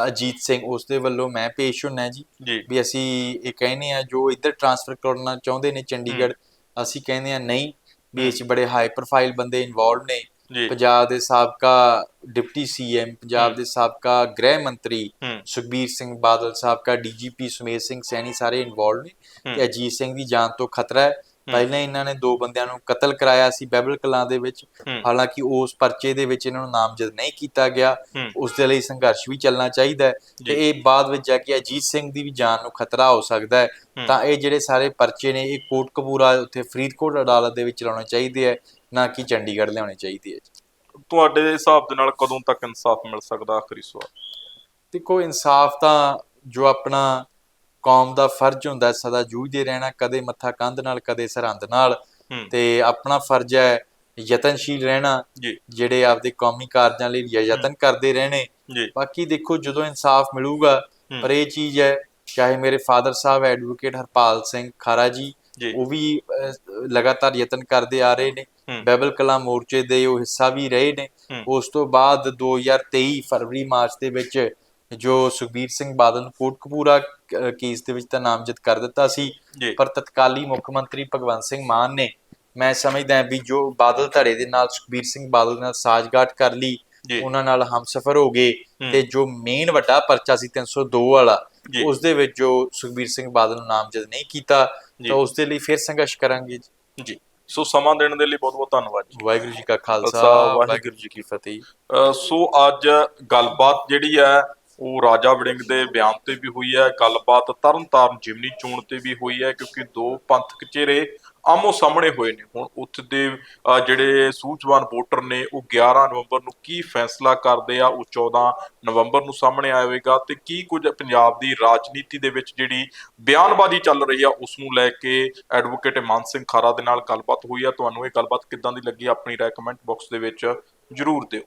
ਅਜੀਤ ਸਿੰਘ ਉਸ ਦੇ ਵੱਲੋਂ ਮੈਂ ਪੇਸ਼ ਹੁੰਨਾ ਜੀ। ਵੀ ਅਸੀਂ ਇਹ ਕਹਿੰਦੇ ਆ ਜੋ ਇੱਧਰ ਟ੍ਰਾਂਸਫਰ ਕਰਨਾ ਚਾਹੁੰਦੇ ਨੇ ਚੰਡੀਗੜ੍ਹ ਅਸੀਂ ਕਹਿੰਦੇ ਆ ਨਹੀਂ ਵੀ ਇਹ 'ਚ ਬੜੇ ਹਾਈ ਪ੍ਰੋਫਾਈਲ ਬੰਦੇ ਇਨਵੋਲਡ ਨੇ। ਪੰਜਾਬ ਦੇ ਸਾਬਕਾ ਡਿਪਟੀ ਸੀਐਮ ਪੰਜਾਬ ਦੇ ਸਾਬਕਾ ਗ੍ਰਹਿ ਮੰਤਰੀ ਸੁਖਬੀਰ ਸਿੰਘ ਬਾਦਲ ਸਾਬਕਾ ਡੀਜੀਪੀ ਸੁਮੇਰ ਸਿੰਘ ਸੈਣੀ ਸਾਰੇ ਇਨਵੋਲਡ ਨੇ। ਕਿ ਅਜੀਤ ਸਿੰਘ ਦੀ ਜਾਨ ਤੋਂ ਖਤਰਾ ਹੈ। ਪਹਿਲਾਂ ਇਹਨਾਂ ਨੇ ਦੋ ਬੰਦਿਆਂ ਨੂੰ ਕਤਲ ਕਰਾਇਆ ਸੀ ਬੈਬਲ ਕਲਾਂ ਦੇ ਵਿੱਚ। ਹਾਲਾਂਕਿ ਉਸ ਪਰਚੇ ਦੇ ਵਿੱਚ ਇਹਨਾਂ ਨੂੰ ਨਾਮਜ਼ਦ ਨਹੀਂ ਕੀਤਾ ਗਿਆ। ਉਸ ਦੇ ਲਈ ਸੰਘਰਸ਼ ਵੀ ਚੱਲਣਾ ਚਾਹੀਦਾ ਹੈ। ਤੇ ਇਹ ਬਾਅਦ ਵਿੱਚ ਜਾ ਕੇ ਅਜੀਤ ਸਿੰਘ ਦੀ ਵੀ ਜਾਨ ਨੂੰ ਖਤਰਾ ਹੋ ਸਕਦਾ ਹੈ। ਤਾਂ ਇਹ ਜਿਹੜੇ ਸਾਰੇ ਪਰਚੇ ਨੇ ਇਹ ਕੋਟਕਪੂਰਾ ਉੱਥੇ ਫਰੀਦਕੋਟ ਅਦਾਲਤ ਦੇ ਵਿੱਚ ਲਾਉਣੇ ਚਾਹੀਦੇ ਹੈ ਨਾ ਕਿ ਚੰਡੀਗੜ੍ਹ ਲਿਆਉਣੇ ਚਾਹੀਦੇ ਹੈ। ਤੁਹਾਡੇ ਹਿਸਾਬ ਦੇ ਨਾਲ ਕਦੋਂ ਤੱਕ ਇਨਸਾਫ ਮਿਲ ਸਕਦਾ ਆਖਰੀ ਸਵਾਲ? ਦੇਖੋ ਇਨਸਾਫ ਤਾਂ ਜੋ ਆਪਣਾ ਕੌਮ ਦਾ ਫਰਜ਼ ਹੁੰਦਾ ਸਦਾ ਜੂਝਦੇ ਰਹਿਣਾ ਕਦੇ ਮੱਥਾ ਕੰਧ ਨਾਲ ਕਦੇ ਸਰਹੰਦ ਨਾਲ। ਤੇ ਆਪਣਾ ਫਰਜ਼ ਹੈ ਯਤਨਸ਼ੀਲ ਰਹਿਣਾ ਜਿਹੜੇ ਆਪਦੇ ਕੌਮੀ ਕਾਰਜਾਂ ਲਈ ਯਤਨ ਕਰਦੇ ਰਹਿਣੇ। ਬਾਕੀ ਦੇਖੋ ਜਦੋਂ ਇਨਸਾਫ ਮਿਲੂਗਾ। ਪਰ ਇਹ ਚੀਜ਼ ਹੈ ਚਾਹੇ ਮੇਰੇ ਫਾਦਰ ਸਾਹਿਬ ਐਡਵੋਕੇਟ ਹਰਪਾਲ ਸਿੰਘ ਖਾਰਾ ਜੀ ਉਹ ਵੀ ਲਗਾਤਾਰ ਯਤਨ ਕਰਦੇ ਆ ਰਹੇ ਨੇ। ਬੈਬਲ ਕਲਾ ਮੋਰਚੇ ਦੇ ਉਹ ਹਿੱਸਾ ਵੀ ਰਹੇ ਨੇ। ਉਸ ਤੋਂ ਬਾਅਦ 2023 ਫਰਵਰੀ ਮਾਰਚ ਦੇ ਵਿੱਚ ਜੋ ਸੁਖਬੀਰ ਸਿੰਘ ਬਾਦਲ ਨੂੰ ਕੋਟਕਪੂਰਾ ਕੇਸ ਦੇ ਵਿੱਚ ਤਾਂ ਨਾਮਜ਼ਦ ਕਰ ਦਿੱਤਾ ਸੀ ਪਰ ਤਤਕਾਲੀ ਮੁੱਖ ਮੰਤਰੀ ਭਗਵੰਤ ਸਿੰਘ ਮਾਨ ਨੇ ਮੈਂ ਸਮਝਦਾ ਵੀ ਜੋ ਬਾਦਲ ਧੜੇ ਦੇ ਨਾਲ ਸੁਖਬੀਰ ਸਿੰਘ ਬਾਦਲ ਨਾਲ ਸਾਜ਼ਗਾਠ ਕਰ ਲਈ। ਉਹਨਾਂ ਨਾਲ ਹਮਸਫਰ ਹੋ ਗਏ। ਤੇ ਜੋ ਮੇਨ ਵੱਡਾ ਪਰਚਾ ਸੀ 302 ਵਾਲਾ। ਉਸ ਦੇ ਵਿੱਚ ਜੋ ਸੁਖਬੀਰ ਸਿੰਘ ਬਾਦਲ ਨੂੰ ਨਾਮਜ਼ਦ ਨਹੀਂ ਕੀਤਾ। ਤਾਂ ਉਸ ਦੇ ਲਈ ਫਿਰ ਸੰਘਰਸ਼ ਕਰਾਂਗੇ ਜੀ। ਸੋ ਸਮਾਂ ਦੇਣ ਦੇ ਲਈ ਬਹੁਤ ਬਹੁਤ ਧੰਨਵਾਦ ਜੀ ਵਾਹਿਗੁਰੂ ਜੀ ਕਾ ਖਾਲਸਾ ਵਾਹਿਗੁਰੂ ਜੀ ਕੀ ਫਤਿਹ ਸੋ ਅੱਜ ਗੱਲਬਾਤ ਜਿਹੜੀ ਹੈ ਉਹ ਰਾਜਾ ਵੜਿੰਗ ਦੇ ਬਿਆਨ ਤੇ ਵੀ ਹੋਈ ਹੈ, ਗੱਲਬਾਤ ਤਰਨਤਾਰਨ ਜਿਮਨੀ ਚੋਣ ਤੇ ਵੀ ਹੋਈ ਹੈ, ਕਿਉਂਕਿ ਦੋ ਪੰਥਕ ਚਿਹਰੇ ਆਮੋ ਸਾਹਮਣੇ ਹੋਏ ਨੇ। ਹੁਣ ਉੱਥੇ ਦੇ ਜਿਹੜੇ ਸੂਝਵਾਨ ਵੋਟਰ ਨੇ, ਉਹ 11 ਨਵੰਬਰ ਨੂੰ ਕੀ ਫੈਸਲਾ ਕਰਦੇ ਆ, ਉਹ 14 ਨਵੰਬਰ ਨੂੰ ਸਾਹਮਣੇ ਆਵੇਗਾ ਤੇ ਕੀ ਕੁਝ ਪੰਜਾਬ ਦੀ ਰਾਜਨੀਤੀ ਦੇ ਵਿੱਚ ਜਿਹੜੀ ਬਿਆਨਬਾਜ਼ੀ ਚੱਲ ਰਹੀ ਆ, ਉਸ ਨੂੰ ਲੈ ਕੇ ਐਡਵੋਕੇਟ ਮਾਨ ਸਿੰਘ ਖਾਰਾ ਦੇ ਨਾਲ ਗੱਲਬਾਤ ਹੋਈ ਆ। ਤੁਹਾਨੂੰ ਇਹ ਗੱਲਬਾਤ ਕਿੱਦਾਂ ਦੀ ਲੱਗੀ, ਆਪਣੀ ਰਾਏ ਕਮੈਂਟ ਬਾਕਸ ਦੇ ਵਿੱਚ ਜਰੂਰ ਦਿਓ।